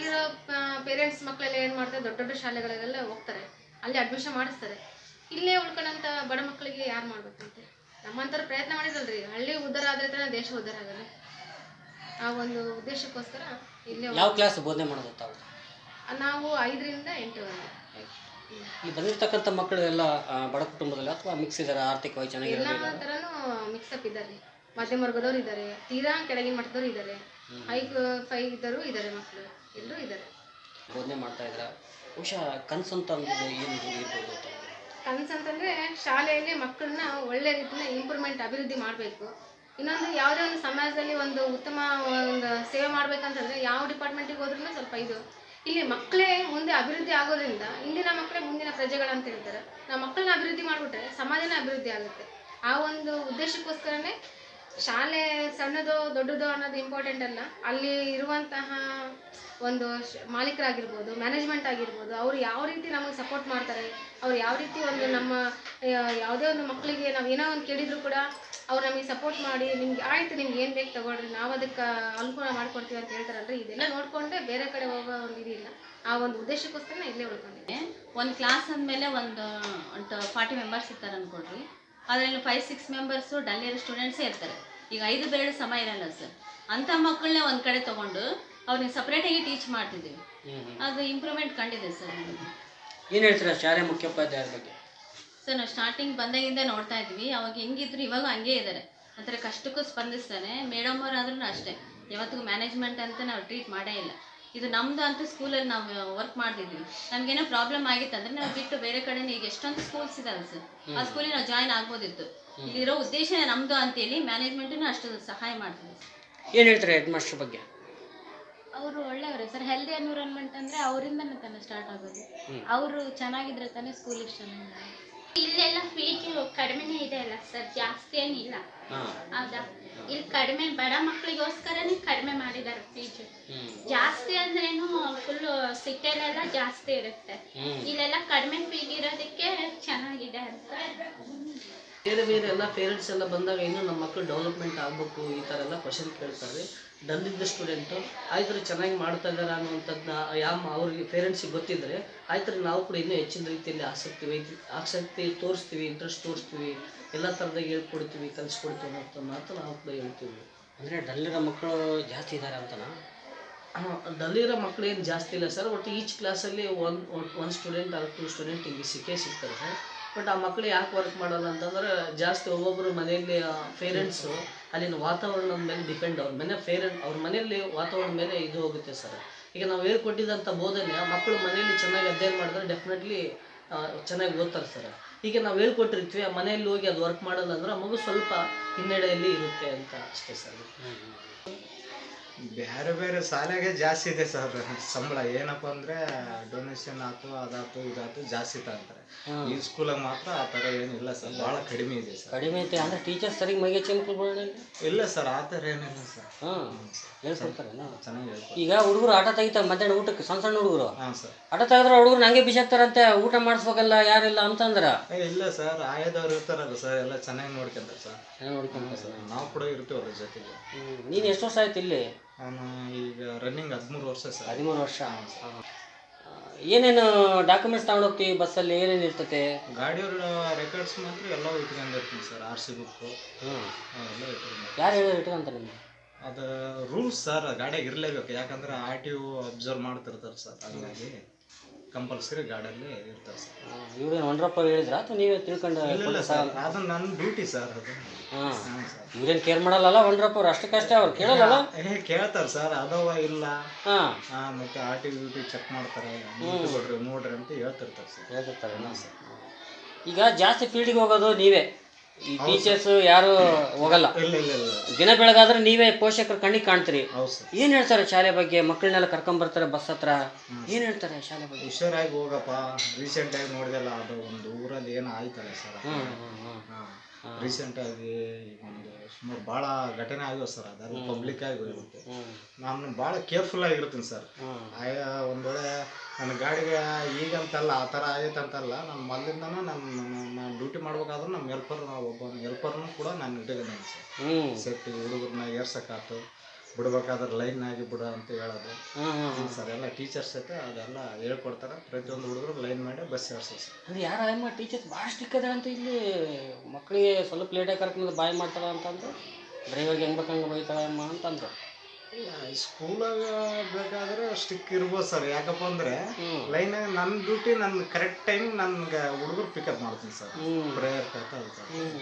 [SPEAKER 8] ಚೆನ್ನಾಗಿರೋ ಪೇರೆಂಟ್ಸ್ ಮಕ್ಕಳೆಲ್ಲ ಏನು ಮಾಡ್ತಾರೆ ದೊಡ್ಡ ದೊಡ್ಡ ಶಾಲೆಗಳಿಗೆಲ್ಲ ಹೋಗ್ತಾರೆ. ಅಲ್ಲಿ ಅಡ್ಮಿಷನ್ ಮಾಡಿಸ್ತಾರೆ. ಇಲ್ಲೇ ಉಳ್ಕೊಂಡಂಥ ಬಡ ಮಕ್ಕಳಿಗೆ ಯಾರು ಮಾಡ್ಬೇಕಂತೆ ನಮ್ಮಂಥವ್ರು ಪ್ರಯತ್ನ ಮಾಡಿದಲ್ರಿ ಹಳ್ಳಿ ಉದ್ದಾರ ಆದ್ರೆ ತಾನೇ ದೇಶ ಉದ್ದಾರ ಆಗಲ್ಲ. ಆ ಒಂದು ಉದ್ದೇಶಕ್ಕೋಸ್ಕರ ಇಲ್ಲೇ
[SPEAKER 3] ಯಾವ ಕ್ಲಾಸ್ ಬೋಧನೆ ಮಾಡೋದು ತಾವು?
[SPEAKER 8] ನಾವು ಐದರಿಂದ ಎಂಟು
[SPEAKER 3] ಈ ಬಂದಿರ್ತಕ್ಕಂಥ ಮಕ್ಕಳು ಎಲ್ಲ ಬಡ ಕುಟುಂಬದಲ್ಲಿ ಅಥವಾ ಮಿಕ್ಸ್ ಇದ್ದಾರೆ ಆರ್ಥಿಕವಾಗಿ
[SPEAKER 8] ಎಲ್ಲ
[SPEAKER 3] ಚೆನ್ನಾಗಿರೋದಿಲ್ಲ
[SPEAKER 8] ಥರನೂ ಮಿಕ್ಸಪ್ ಇದ್ದಾರೆ. ಮಧ್ಯಮ ವರ್ಗದವ್ರು ಇದ್ದಾರೆ. ತೀರಾ ಕೆಳಗಿನ ಮಟ್ಟದವ್ರು ಇದ್ದಾರೆ. ಹೈ ಫೈ ಇದ್ದರು ಇದ್ದಾರೆ ಮಕ್ಕಳು ಎಲ್ಲರೂ ಇದ್ದಾರೆ.
[SPEAKER 3] ಬೋಧನೆ ಮಾಡ್ತಾ ಇದ್ರ ಬಹುಶಃ ಕನ್ಸಂತ ಅಂತ ಅಂದಿದ್ದು ಏನು ಇರ್ಬೋದು ಅಂತ.
[SPEAKER 8] ಕನಸಂತಂದ್ರೆ ಶಾಲೆಯಲ್ಲಿ ಮಕ್ಕಳನ್ನ ಒಳ್ಳೆ ರೀತಿಯ ಇಂಪ್ರೂವ್ಮೆಂಟ್ ಅಭಿವೃದ್ಧಿ ಮಾಡಬೇಕು. ಇನ್ನೊಂದು ಯಾವುದೇ ಒಂದು ಸಮಾಜದಲ್ಲಿ ಒಂದು ಉತ್ತಮ ಒಂದು ಸೇವೆ ಮಾಡ್ಬೇಕಂತಂದ್ರೆ ಯಾವ ಡಿಪಾರ್ಟ್ಮೆಂಟಿಗೆ ಹೋದ್ರೂ ಸ್ವಲ್ಪ ಇದು. ಇಲ್ಲಿ ಮಕ್ಕಳೇ ಮುಂದೆ ಅಭಿವೃದ್ಧಿ ಆಗೋದ್ರಿಂದ ಇಂದಿನ ಮಕ್ಕಳೇ ಮುಂದಿನ ಪ್ರಜೆಗಳಂತ ಹೇಳ್ತಾರೆ. ನಾವು ಮಕ್ಕಳನ್ನ ಅಭಿವೃದ್ಧಿ ಮಾಡಿಬಿಟ್ರೆ ಸಮಾಜನೇ ಅಭಿವೃದ್ಧಿ ಆಗುತ್ತೆ. ಆ ಒಂದು ಉದ್ದೇಶಕ್ಕೋಸ್ಕರನೇ ಶಾಲೆ ಸಣ್ಣದು, ದೊಡ್ಡದು ಅನ್ನೋದು ಇಂಪಾರ್ಟೆಂಟ್ ಅಲ್ಲ. ಅಲ್ಲಿ ಇರುವಂತಹ ಒಂದು ಮಾಲೀಕರಾಗಿರ್ಬೋದು ಮ್ಯಾನೇಜ್ಮೆಂಟ್ ಆಗಿರ್ಬೋದು, ಅವರು ಯಾವ ರೀತಿ ನಮಗೆ ಸಪೋರ್ಟ್ ಮಾಡ್ತಾರೆ, ಅವ್ರು ಯಾವ ರೀತಿ ಒಂದು ನಮ್ಮ ಯಾವುದೇ ಒಂದು ಮಕ್ಕಳಿಗೆ ನಾವು ಏನೋ ಒಂದು ಕೇಳಿದ್ರು ಕೂಡ ಅವ್ರು ನಮಗೆ ಸಪೋರ್ಟ್ ಮಾಡಿ, ನಿಮ್ಗೆ ಆಯ್ತು, ನಿಮ್ಗೆ ಏನು ಬೇಕು ತಗೊಳ್ರಿ, ನಾವು ಅದಕ್ಕೆ ಅನುಕೂಲ ಮಾಡ್ಕೊಡ್ತೀವಿ ಅಂತ ಹೇಳ್ತಾರಲ್ರಿ. ಇದೆಲ್ಲ ನೋಡಿಕೊಂಡೆ ಬೇರೆ ಕಡೆ ಹೋಗೋ ಒಂದು ಇದಿಲ್ಲ ಆ ಒಂದು ಉದ್ದೇಶಕ್ಕೋಸ್ಕರ ಇಲ್ಲೇ ಉಳ್ಕೊಂಡಿದ್ದೆ.
[SPEAKER 9] ಒಂದು ಕ್ಲಾಸ್ ಅಂದಮೇಲೆ ಒಂದು ಫಾರ್ಟಿ ಮೆಂಬರ್ಸ್ ಇರ್ತಾರೆ ಅಂದ್ಕೊಡ್ರಿ ಅದರಲ್ಲಿ ಫೈವ್ ಸಿಕ್ಸ್ ಮೆಂಬರ್ಸು ಡಲ್ ಇರೋ ಸ್ಟೂಡೆಂಟ್ಸೇ ಇರ್ತಾರೆ. ಈಗ ಐದು ಬೆರಳು ಸಮ ಇರಲ್ಲ ಸರ್ ಅಂಥ ಮಕ್ಕಳನ್ನೇ ಒಂದು ಕಡೆ ತೊಗೊಂಡು ಅವ್ರಿಗೆ ಸಪ್ರೇಟಾಗಿ ಟೀಚ್ ಮಾಡ್ತಿದ್ದೀವಿ. ಅದು ಇಂಪ್ರೂವ್ಮೆಂಟ್ ಕಂಡಿದೆ ಸರ್
[SPEAKER 3] ಏನು ಹೇಳ್ತೀರಾ ಶಾಲೆ ಮುಖ್ಯೋಪಾಧ್ಯಾಯರ ಬಗ್ಗೆ?
[SPEAKER 9] ಸರ್ ನಾವು ಸ್ಟಾರ್ಟಿಂಗ್ ಬಂದಾಗಿಂದ ನೋಡ್ತಾ ಇದ್ವಿ. ಅವಾಗ ಹೆಂಗಿದ್ರು ಇವಾಗ ಹಂಗೆ ಇದ್ದಾರೆ ಒಂಥರ ಕಷ್ಟಕ್ಕೂ ಸ್ಪಂದಿಸ್ತಾನೆ. ಮೇಡಮ್ ಅವರಾದ್ರೂ ಅಷ್ಟೇ. ಯಾವತ್ತಿಗೂ ಮ್ಯಾನೇಜ್ಮೆಂಟ್ ಅಂತ ನಾವು ಟ್ರೀಟ್ ಮಾಡೇ ಇಲ್ಲ. ಇದು ನಮ್ದು ಅಂತ ಸ್ಕೂಲಲ್ಲಿ ನಾವು ವರ್ಕ್ ಮಾಡ್ತಿದ್ವಿ. ನಮ್ಗೇನೋ ಪ್ರಾಬ್ಲಮ್ ಆಗಿತ್ತಂದ್ರೆ ನಾವು ಬಿಟ್ಟು ಬೇರೆ ಕಡೆ ಈಗ ಎಷ್ಟೊಂದು ಸ್ಕೂಲ್ಸ್ ಇದಾವೆ ಸರ್ ಆ ಸ್ಕೂಲಿಗೆ ನಾವು ಜಾಯ್ನ್ ಆಗ್ಬೋದಿತ್ತು. ಇಲ್ಲಿರೋ ಉದ್ದೇಶ ನಮ್ಮದು ಅಂತೇಳಿ ಮ್ಯಾನೇಜ್ಮೆಂಟನ್ನು ಅಷ್ಟು ಸಹಾಯ ಮಾಡ್ತೀವಿ
[SPEAKER 3] ಏನು ಹೇಳ್ತಾರೆ ಹೆಡ್ ಮಾಸ್ಟರ್ ಬಗ್ಗೆ?
[SPEAKER 5] ಅವರು ಒಳ್ಳೆಯವರೇ ಸರ್ ಹೆಲ್ದಿ ಎನ್ವಿರಾನ್ಮೆಂಟ್ ಅಂದರೆ ಅವರಿಂದನೇ ತಾನೇ ಸ್ಟಾರ್ಟ್ ಆಗೋದು. ಅವರು ಚೆನ್ನಾಗಿದ್ರೆ ತಾನೇ ಸ್ಕೂಲ್ ಇಷ್ಟ
[SPEAKER 10] ಇಲ್ಲೆಲ್ಲ ಫೀಸು ಕಡಿಮೆನೇ ಇದೆ ಅಲ್ಲ ಸರ್ ಜಾಸ್ತಿ ಏನಿಲ್ಲ. ಹೌದಾ? ಇಲ್ಲಿ ಕಡಿಮೆ ಬಡ ಮಕ್ಕಳಿಗೋಸ್ಕರನೇ ಕಡಿಮೆ ಮಾಡಿದ್ದಾರೆ ಫೀಸ್ ಜಾಸ್ತಿ ಅಂದ್ರೇನು ಫುಲ್ ಸಿಟಿಯಲ್ಲೆಲ್ಲ ಜಾಸ್ತಿ ಇರುತ್ತೆ. ಇಲ್ಲೆಲ್ಲ ಕಡಿಮೆ ಫೀಸ್ ಇರೋದಕ್ಕೆ ಚೆನ್ನಾಗಿದೆ ಅಂತ
[SPEAKER 11] ಬೇರೆ ಬೇರೆ ಎಲ್ಲ ಪೇರೆಂಟ್ಸ್ ಎಲ್ಲ ಬಂದಾಗ ಇನ್ನೂ ನಮ್ಮ ಮಕ್ಕಳು ಡೆವಲಪ್ಮೆಂಟ್ ಆಗಬೇಕು ಈ ಥರ ಎಲ್ಲ ಕ್ವಶನ್ ಕೇಳ್ತಾರೆ. ಡಲ್ ಇದ್ದ ಸ್ಟೂಡೆಂಟು ಆಯ್ತು ರೀ ಚೆನ್ನಾಗಿ ಮಾಡ್ತಾ ಇದ್ದಾರೆ ಅನ್ನುವಂಥದ್ದನ್ನ ಯಾವ ಅವ್ರಿಗೆ ಪೇರೆಂಟ್ಸಿಗೆ ಗೊತ್ತಿದ್ದರೆ ಆಯ್ತು ರೀ ನಾವು ಕೂಡ ಇನ್ನೂ ಹೆಚ್ಚಿನ ರೀತಿಯಲ್ಲಿ ಆಸಕ್ತಿ ವೈತಿ ಆಸಕ್ತಿ ತೋರಿಸ್ತೀವಿ ಇಂಟ್ರೆಸ್ಟ್ ತೋರಿಸ್ತೀವಿ ಎಲ್ಲ ಥರದಾಗ ಹೇಳ್ಕೊಡ್ತೀವಿ ಕಲಿಸ್ಕೊಡ್ತೀವಿ ಅನ್ನೋ ಮಾತು ನಾವು ಕೂಡ ಹೇಳ್ತೀವಿ.
[SPEAKER 3] ಅಂದರೆ ಡಲ್ಲಿರೋ ಮಕ್ಕಳು ಜಾಸ್ತಿ ಇದ್ದಾರೆ ಅಂತನಾ?
[SPEAKER 11] ಡಲ್ಲಿರೋ ಮಕ್ಕಳು ಏನು ಜಾಸ್ತಿ ಇಲ್ಲ ಸರ್ ಒಟ್ಟು ಈಚ್ ಕ್ಲಾಸಲ್ಲಿ one one student or two student ಹಿಂಗೆ ಸಿಕ್ಕೇ ಸಿಗ್ತಾರೆ ಸರ್. ಬಟ್ ಆ ಮಕ್ಕಳು ಯಾಕೆ ವರ್ಕ್ ಮಾಡೋಲ್ಲ ಅಂತಂದ್ರೆ ಜಾಸ್ತಿ ಒಬ್ಬೊಬ್ಬರು ಮನೆಯಲ್ಲಿ ಪೇರೆಂಟ್ಸು ಅಲ್ಲಿನ ವಾತಾವರಣದ ಮೇಲೆ ಡಿಪೆಂಡ್ ಅವ್ರ ಮನೆ ಪೇರೆಂಟ್ ಅವ್ರ ಮನೆಯಲ್ಲಿ ವಾತಾವರಣದ ಮೇಲೆ ಇದು ಹೋಗುತ್ತೆ ಸರ್. ಈಗ ನಾವು ಹೇಳ್ಕೊಟ್ಟಿದ್ದಂಥ ಬೋಧನೆ ಮಕ್ಕಳು ಮನೆಯಲ್ಲಿ ಚೆನ್ನಾಗಿ ಅಧ್ಯಯನ ಮಾಡಿದ್ರೆ ಡೆಫಿನೆಟ್ಲಿ ಚೆನ್ನಾಗಿ ಓದ್ತಾರೆ ಸರ್. ಈಗ ನಾವು ಹೇಳ್ಕೊಟ್ಟಿರ್ತೀವಿ, ಆ ಮನೆಯಲ್ಲಿ ಹೋಗಿ ಅದು ವರ್ಕ್ ಮಾಡೋಲ್ಲ ಅಂದ್ರೆ ಮಗು ಸ್ವಲ್ಪ ಹಿನ್ನಡೆಯಲ್ಲಿ ಇರುತ್ತೆ ಅಂತ ಅಷ್ಟೇ ಸರ್.
[SPEAKER 12] ಬೇರೆ ಬೇರೆ ಶಾಲೆಗೆ ಜಾಸ್ತಿ ಇದೆ ಸರ್. ಸಂಬಳ ಏನಪ್ಪ ಅಂದರೆ ಡೊನೇಷನ್ ಆಯ್ತು ಅದಾಯ್ತು ಇದಾಯ್ತು ಜಾಸ್ತಿ ತಗೊಂತಾರೆ ಈ ಸ್ಕೂಲಾಗ ಮಾತ್ರ ಆ ಥರ ಏನಿಲ್ಲ ಸರ್ ಭಾಳ ಕಡಿಮೆ ಇದೆ ಸರ್.
[SPEAKER 3] ಕಡಿಮೆ ಐತೆ ಅಂದ್ರೆ ಟೀಚರ್ಸ್ ಸರಿಗೆ ಮೈಗೆ ಚಿಮ್ಕೊಳ್ಬೇಡ
[SPEAKER 12] ಇಲ್ಲ ಸರ್ ಆ ಥರ ಏನಿಲ್ಲ ಸರ್.
[SPEAKER 3] ಹಾಂ ಹೇಳ್ಕೊಡ್ತಾರೆ
[SPEAKER 12] ಚೆನ್ನಾಗಿ
[SPEAKER 3] ಈಗ ಹುಡುಗರು ಆಟ ತೆಗಿತಾರೆ ಮಧ್ಯಾಹ್ನ ಊಟಕ್ಕೆ ಸಣ್ಣ ಸಣ್ಣ ಹುಡುಗರು?
[SPEAKER 12] ಹಾಂ ಸರ್.
[SPEAKER 3] ಆಟ ತೆಗೆದ್ರೆ ಹುಡುಗರು ನಂಗೆ ಬಿಸಾಕ್ತಾರಂತೆ ಊಟ ಮಾಡಿಸ್ಬೇಕಲ್ಲ ಯಾರಿಲ್ಲ ಅಂತಂದ್ರ?
[SPEAKER 12] ಇಲ್ಲ ಸರ್ ಆಯದವ್ರು ಇರ್ತಾರಲ್ಲ ಸರ್ ಎಲ್ಲ ಚೆನ್ನಾಗಿ ನೋಡ್ಕೊಂತಾರೆ ಸರ್.
[SPEAKER 3] ಚೆನ್ನಾಗಿ ನೋಡ್ಕೊಂತಾರೆ
[SPEAKER 12] ಸರ್. ನಾವು ಕೂಡ ಇರ್ತೀವಲ್ಲ ಜೊತೆಗೆ.
[SPEAKER 3] ನೀನು ಎಷ್ಟು ವರ್ಷ ಆಯ್ತು ಇಲ್ಲಿ?
[SPEAKER 12] ನಾನು ಈಗ ರನ್ನಿಂಗ್ ಹದಿಮೂರು ವರ್ಷ ಸರ್.
[SPEAKER 3] ಹದಿಮೂರು ವರ್ಷ. ಏನೇನು ಡಾಕ್ಯುಮೆಂಟ್ಸ್ ತಗೊಂಡು ಹೋಗ್ತೀವಿ ಬಸ್ಸಲ್ಲಿ ಏನೇನು ಇರ್ತತೆ?
[SPEAKER 12] ಗಾಡಿಯವ್ರ ರೆಕಾರ್ಡ್ಸ್ ಮಾತ್ರ ಎಲ್ಲ ಇಟ್ಕೊಂಡಿರ್ತೀನಿ ಸರ್ ಆರ್ ಸಿ ಬುಕ್ಕು ಎಲ್ಲ ಇಟ್ಕೊಂಡು
[SPEAKER 3] ಯಾರು ಹೇಳಿ ಇಟ್ಕೊಂತಾರೆ ನಿಮ್ಗೆ?
[SPEAKER 12] ಅದು ರೂಲ್ಸ್ ಸರ್ ಗಾಡಿಯಾಗ ಇರಲೇಬೇಕು. ಯಾಕಂದ್ರೆ ಆರ್ ಟಿ ಒ ಅಬ್ಸರ್ವ್ ಮಾಡ್ತಿರ್ತಾರೆ ಸರ್ ಹಂಗಾಗಿ ಕಂಪಲ್ಸರಿ ಗಾರ್ಡಲ್ಲಿ ಇರ್ತಾರೆ ಸರ್.
[SPEAKER 3] ಇವ್ರೇನು ವಂಡ್ರಪ್ಪ ಹೇಳಿದ್ರ? ಅಥವಾ ನೀವೇ ತಿಳ್ಕೊಂಡು
[SPEAKER 12] ಇಲ್ಲ ಸರ್. ಅದು ನನ್ನ ಡ್ಯೂಟಿ ಸರ್ ಅದು.
[SPEAKER 3] ಹಾಂ.
[SPEAKER 12] ಹಾಂ ಸರ್.
[SPEAKER 3] ಇವ್ರೇನು ಕೇರ್ ಮಾಡಲ್ಲಲ್ಲ ಒಂಡ್ರಪ್ಪ ಅವ್ರು? ಅಷ್ಟಕ್ಕಷ್ಟೇ ಅವ್ರು ಕೇಳಲ್ಲ
[SPEAKER 12] ಏ ಕೇಳ್ತಾರೆ ಸರ್. ಅದವ ಇಲ್ಲ.
[SPEAKER 3] ಹಾಂ.
[SPEAKER 12] ಹಾಂ ಮತ್ತೆ ಆರ್ ಟಿ ಡ್ಯೂಟಿ ಚೆಕ್ ಮಾಡ್ತಾರೆ. ನೀಟ್ ಕೊಡ್ರಿ ನೋಡ್ರಿ ಅಂತ ಹೇಳ್ತಿರ್ತಾರೆ ಸರ್.
[SPEAKER 3] ಹೇಳ್ತಿರ್ತಾರೆ. ಈಗ ಜಾಸ್ತಿ ಫೀಲ್ಡಿಗೆ ಹೋಗೋದು ನೀವೇ. ಈ ಟೀಚರ್ಸ್ ಯಾರು ಹೋಗಲ್ಲ.
[SPEAKER 12] ಇಲ್ಲ ಇಲ್ಲ ಇಲ್ಲ
[SPEAKER 3] ದಿನ ಬೆಳಗಾದ್ರೆ ನೀವೇ ಪೋಷಕರು ಕಣ್ಣಿಗೆ ಕಾಣ್ತೀರಿ.
[SPEAKER 12] ಹೌದು ಸರ್.
[SPEAKER 3] ಏನ್ ಹೇಳ್ತಾರೆ ಶಾಲೆ ಬಗ್ಗೆ? ಮಕ್ಕಳನ್ನೆಲ್ಲ ಕರ್ಕೊಂಡ್ ಬರ್ತಾರೆ ಬಸ್ ಹತ್ರ. ಏನ್ ಹೇಳ್ತಾರೆ ಶಾಲೆ ಬಗ್ಗೆ?
[SPEAKER 12] ಹುಷಾರಾಗಿ ಹೋಗಪ್ಪ. ರೀಸೆಂಟ್ ಆಗಿ ನೋಡಿದಲ್ಲ ಅದು ಒಂದು ಊರಲ್ಲಿ ಏನೋ ಆಯ್ತಲ್ಲ ಸರ್. ರೀಸೆಂಟ್ ಆಗಿ ಒಂದು ಸುಮಾರು ಭಾಳ ಘಟನೆ ಆಗಿವೆ ಸರ್ ಅದೆಲ್ಲ ಪಬ್ಲಿಕ್ ಆಗಿ ಹೋಗುತ್ತೆ ನಾನು ಭಾಳ ಕೇರ್ಫುಲ್ ಆಗಿರ್ತೀನಿ ಸರ್. ಆಯಾ ಒಂದು ವೇಳೆ ನನ್ನ ಗಾಡಿಗೆ ಈಗಂತಲ್ಲ ಆ ಥರ ಆಗೈತೆ ಅಂತಲ್ಲ ನಾನು ಮೊದಲಿಂದನೂ ನನ್ನ ನಾನು ಡ್ಯೂಟಿ ಮಾಡ್ಬೇಕಾದ್ರೂ ನಮ್ಮ ಹೆಲ್ಪರ್ ಒಬ್ಬ ಹೆಲ್ಪರ್ನು ಕೂಡ ನಾನು ಇಟ್ಕೊಂಡಿದ್ದೀನಿ ಸರ್.
[SPEAKER 3] ಸೆಟ್
[SPEAKER 12] ಸೇಫ್ಟಿ ಹುಡುಗರನ್ನ ಏರ್ಸಕ್ಕಾತು ಬಿಡ್ಬೇಕಾದ್ರೆ ಲೈನ್ ಆಗಿ ಬಿಡ ಅಂತ ಹೇಳೋದು. ಸರ್ ಎಲ್ಲ ಟೀಚರ್ಸ್ ಐತೆ ಅದೆಲ್ಲ ಹೇಳ್ಕೊಡ್ತಾರೆ. ಪ್ರತಿಯೊಂದು ಹುಡುಗರು ಲೈನ್ ಮಾಡಿ ಬಸ್ ಸೇರ್ಸಿ ಸರ್
[SPEAKER 3] ಅಂದ್ರೆ ಯಾರ ಅಮ್ಮ ಟೀಚರ್ಸ್ ಭಾಳ ಸ್ಟಿಕ್ ಅದ ಅಂತ ಇಲ್ಲಿ ಮಕ್ಕಳಿಗೆ ಸ್ವಲ್ಪ ಲೇಟಾಗಿ ಕರ್ಕೊಂಡು ಬಾಯ್ ಮಾಡ್ತಾಳೆ ಅಂತಂದ್ರೆ ಡ್ರೈವರ್ಗೆ ಹೆಂಗ್ ಬೇಕಂಗೆ ಬೈತಾಳ ಅಮ್ಮ ಅಂತಂದ್ರು.
[SPEAKER 12] ಸ್ಕೂಲಾಗ ಬೇಕಾದ್ರೆ ಸ್ಟಿಕ್ ಇರ್ಬೋದು ಸರ್. ಯಾಕಪ್ಪ ಅಂದ್ರೆ ಲೈನ್ ನನ್ನ ಡ್ಯೂಟಿ ನನ್ನ ಕರೆಕ್ಟ್ ಟೈಮ್ ನನ್ಗೆ ಹುಡುಗರು ಪಿಕಪ್ ಮಾಡ್ತೀನಿ ಸರ್.
[SPEAKER 3] ಡ್ರೈವರ್
[SPEAKER 12] ಪ್ರೇಯರ್
[SPEAKER 3] ಹ್ಮ್.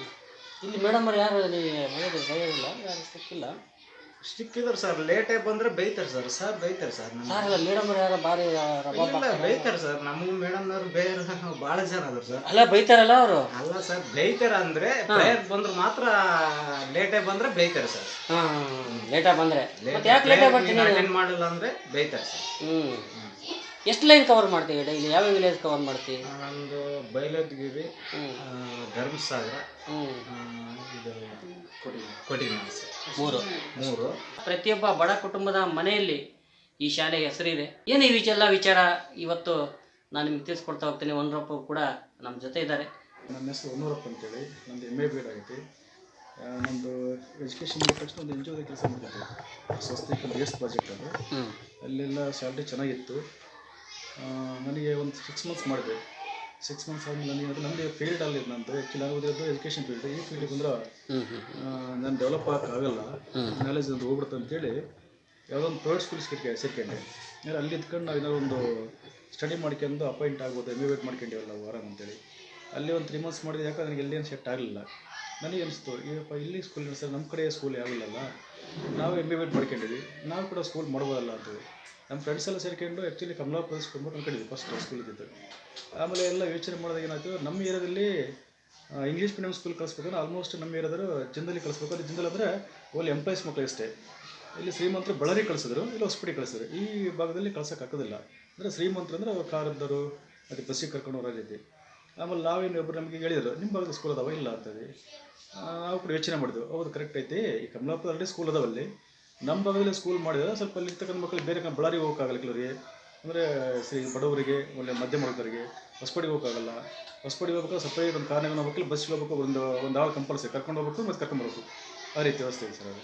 [SPEAKER 3] ಇಲ್ಲಿ ಮೇಡಮ್ ಅವ್ರು ಯಾರು? ಡ್ರೈವರ್ ಇಲ್ಲ ಯಾರು ಸ್ಟಿಕ್ ಇಲ್ಲ.
[SPEAKER 12] ಸ್ಟಿಕ್ ಇದಾರೆ ಸರ್ ಲೇಟಾಗಿ ಬಂದ್ರೆ ಬೈತಾರೆ ಸರ್ ಸರ್ ಬೈತಾರೆ ಸರ್
[SPEAKER 3] ಸರ್ ಇಲ್ಲ ಮೇಡಮ್ ಯಾರು ರಬಾಬ್
[SPEAKER 12] ಇಲ್ಲ ಬೈತಾರೆ ಸರ್ ನಮ್ಮ ಮೇಡಮ್ನವ್ರು ಬೇರೆ [LAUGHS] ಭಾಳ ಜನ ಅದಾರ ಸರ್.
[SPEAKER 3] ಅಲ್ಲ ಬೈತಾರಲ್ಲ ಅವರು?
[SPEAKER 12] ಅಲ್ಲ ಸರ್ ಬೈತಾರ ಅಂದ್ರೆ ಪ್ರೇಯರ್ ಬಂದ್ರೆ ಮಾತ್ರ ಲೇಟಾಗಿ ಬಂದ್ರೆ ಬೈತಾರೆ ಸರ್.
[SPEAKER 3] ಹಾಂ ಲೇಟಾಗಿ ಬಂದ್ರೆ. ಯಾಕೆ ಲೇಟಾಗಿ ಬರ್ತೀನಿ?
[SPEAKER 12] ಅಟೆಂಡ್ ಮಾಡಿಲ್ಲ ಅಂದ್ರೆ ಬೈತಾರೆ ಸರ್.
[SPEAKER 3] ಹ್ಮ್. ಎಷ್ಟು ಲೈನ್ ಕವರ್ ಮಾಡ್ತೀವಿ ಡೈಲಿ? ಯಾವ ವಿಲೇಜ್ ಕವರ್ ಮಾಡ್ತೀವಿ?
[SPEAKER 12] ನಮ್ಮದು ಬೈಲದ್ಗಿರಿ ಧರ್ಮಸಾಗರ ಇದು ಇದು ಕೊಟ್ಟಿಗೆ ಸರ್.
[SPEAKER 3] ಮೂರು.
[SPEAKER 12] ಮೂರು.
[SPEAKER 3] ಪ್ರತಿಯೊಬ್ಬ ಬಡ ಕುಟುಂಬದ ಮನೆಯಲ್ಲಿ ಈ ಶಾಲೆಗೆ ಹೆಸರಿದೆ. ಏನು ಈ ವಿಚಾರ ಎಲ್ಲ ವಿಚಾರ ಇವತ್ತು ನಾನು ನಿಮ್ಗೆ ತಿಳಿಸ್ಕೊಡ್ತಾ ಹೋಗ್ತೀನಿ. ಒಂದ್ರಪ್ಪ ಕೂಡ ನಮ್ಮ ಜೊತೆ ಇದ್ದಾರೆ.
[SPEAKER 6] ನನ್ನ ಹೆಸರು ಒನ್ನೂರಪ್ಪ ಅಂತೇಳಿ. ನಂದು ಎಂ ಎ ಬಿ ಎಡ್ ಆಗೈತಿ. ಆ, ನಂದು ಎಜುಕೇಷನ್ ಮುಗಿದ ತಕ್ಷಣ ಒಂದು ಎನ್ ಜಿ ಒದ ಕೆಲಸ ಮಾಡಿದ್ದೆ ಸ್ವಸ್ತಿ ಗೇಸ್ಟ್ ಪ್ರಾಜೆಕ್ಟ್ ಅದು. ಅಲ್ಲೆಲ್ಲ ಸ್ಯಾಲ್ರಿ ಚೆನ್ನಾಗಿತ್ತು. ನನಗೆ ಒಂದು ಸಿಕ್ಸ್ ಮಂತ್ಸ್ ಮಾಡಿದೆ ಸಿಕ್ಸ್ ಮಂತ್ಸ್ ಆದಮೇಲೆ ನನಗೆ ಅದು ಫೀಲ್ಡ್ ಫೀಲ್ಡಲ್ಲಿ ನಂದು ಆ್ಯಕ್ಚುಲಿ ನಾನು ಓದಿರೋದು ಎಜುಕೇಷನ್ ಫೀಲ್ಡ್ ಈ ಫೀಲ್ಡಿಗೆ ಬಂದ್ರೆ ನಾನು ಡೆವಲಪ್ ಆಗೋಕ್ಕಾಗಲ್ಲ ನಾಲೆಜ್ ಅಂತ ಹೋಗ್ಬಿಡುತ್ತೆ ಅಂತೇಳಿ ಯಾವುದೋ ಒಂದು ಪ್ರೈವೇಟ್ ಸ್ಕೂಲ್ ಸೇರ್ಕೆ ಸೇರ್ಕೊಂಡೆ. ಯಾರು ಅಲ್ಲಿ ಇದ್ಕೊಂಡು ನಾವು ಏನಾದ್ರು ಒಂದು ಸ್ಟಡಿ ಮಾಡ್ಕೊಂಡು ಅಪಾಯಿಂಟ್ ಆಗ್ಬೋದು ಎಂ ಎ ವೇಟ್ ಮಾಡ್ಕೊಂಡಿವಲ್ಲ ವಾರ ಅಂತೇಳಿ ಅಲ್ಲಿ ಒಂದು ತ್ರೀ ಮಂತ್ಸ್ ಮಾಡಿದೆ ಯಾಕಂದ್ರೆ ನನಗೆ ಎಲ್ಲಿ ಸೆಟ್ ಆಗಲಿಲ್ಲ. ನನಗೆ ಅನಿಸ್ತು ಈಗಪ್ಪ ಇಲ್ಲಿ ಸ್ಕೂಲ್ ಸರ್ ನಮ್ಮ ಕಡೆ ಸ್ಕೂಲ್ ಯಾವಿಲ್ಲಲ್ಲ ನಾವು ಎಂ ಬಿ ಎಡ್ ಮಾಡ್ಕೊಂಡಿದ್ವಿ. ನಾವು ಕೂಡ ಸ್ಕೂಲ್ ಮಾಡ್ಬೋದಲ್ಲ ಅಂತೇಳಿ ನಮ್ಮ ಫ್ರೆಂಡ್ಸ್ ಎಲ್ಲ ಸೇರ್ಕೊಂಡು ಆ್ಯಕ್ಚುಲಿ ಕಮಲಾಪುರ ಸ್ಕೂಲ್ ಅನ್ಕೊಂಡಿದ್ವಿ ಫಸ್ಟ್ ಸ್ಕೂಲ್ ಇದ್ದಿದ್ದು. ಆಮೇಲೆ ಎಲ್ಲ ಯೋಚನೆ ಮಾಡಿದಾಗ ಏನಾಯ್ತು ನಮ್ಮ ಏರಿಯಾದಲ್ಲಿ ಇಂಗ್ಲೀಷ್ ಮೀಡಿಯಂ ಸ್ಕೂಲ್ ಕಲಿಸ್ಬೇಕಂದ್ರೆ ಆಲ್ಮೋಸ್ಟ್ ನಮ್ಮ ಏರಿಯಾದರು ಜಿಂದಲ್ಲಿ ಕಲಿಸ್ಬೇಕು ಅದು ಜಿಂದಲ್ ಅಂದರೆ ಓಲ್ ಎಂಪ್ಲಾಯ್ಸ್ ಮಕ್ಕಳು ಅಷ್ಟೇ. ಇಲ್ಲಿ ಶ್ರೀಮಂತರು ಬಳ್ಳಾರಿ ಕಳಿಸಿದ್ರು, ಇಲ್ಲಿ ಹೊಸಪೇಟೆ ಕಳಿಸಿದ್ರು. ಈ ಭಾಗದಲ್ಲಿ ಕಳ್ಸೋಕ್ಕಾಗೋದಿಲ್ಲ ಅಂದರೆ ಶ್ರೀಮಂತರು ಅಂದರೆ ಅವ್ರು ಕಾರ್ ಇದ್ದವರು, ಮತ್ತು ಬಸ್ಸಿಗೆ ಕರ್ಕೊಂಡು ರೀತಿ. ಆಮೇಲೆ ನಾವೇನು ಒಬ್ಬರು ನಮಗೆ ಹೇಳಿದರು, ನಿಮ್ಮ ಭಾಗದ ಸ್ಕೂಲ್ ಅದಾವ? ಇಲ್ಲ ಅಂತೇಳಿ. ನಾವು ಕೂಡ ಯೋಚನೆ ಮಾಡಿದ್ವು ಹೌದು ಕರೆಕ್ಟ್ ಐತಿ. ಈ ಕಮಲಾಪುರದಲ್ಲಿ ಸ್ಕೂಲ್ ಅದಾವಲ್ಲಿ. ನಮ್ಮ ಭಾಗದಲ್ಲಿ ಸ್ಕೂಲ್ ಮಾಡಿದ್ರೆ ಸ್ವಲ್ಪ ಅಲ್ಲಿ ಇರ್ತಕ್ಕಂಥ ಮಕ್ಕಳು ಬೇರೆ ಕಡೆ ಬಳ್ಳಾರಿಗೆ ಹೋಗೋಕ್ಕಾಗಲ್ಲ ಕೆಲವರಿಗೆ. ಅಂದರೆ ಶ್ರೀ ಬಡವರಿಗೆ, ಒಳ್ಳೆ ಮಧ್ಯಮ ವರ್ಗದವರಿಗೆ ಹೊಸಪಡಿಗೆ ಹೋಗೋಕ್ಕಾಗಲ್ಲ. ಹೊಸಪಡಿಗೆ ಹೋಗ್ಬೇಕು ಸಪ್ರೇಟ್ ಒಂದು ಕಾರ್ನಾಗ ಹೋಗ್ಬೇಕು. ಬಸ್ಸಿಗೆ ಹೋಗ್ಬೇಕು, ಒಂದು ಒಂದು ಆಳು ಕಂಪಲ್ಸರಿ ಕರ್ಕೊಂಡು ಹೋಗ್ಬೇಕು ಮತ್ತು ಕರ್ಕೊಂಡ್ಬರ್ಬೇಕು ಆ ರೀತಿ ವ್ಯವಸ್ಥೆ ಇದೆ ಸರ್ ಅದು.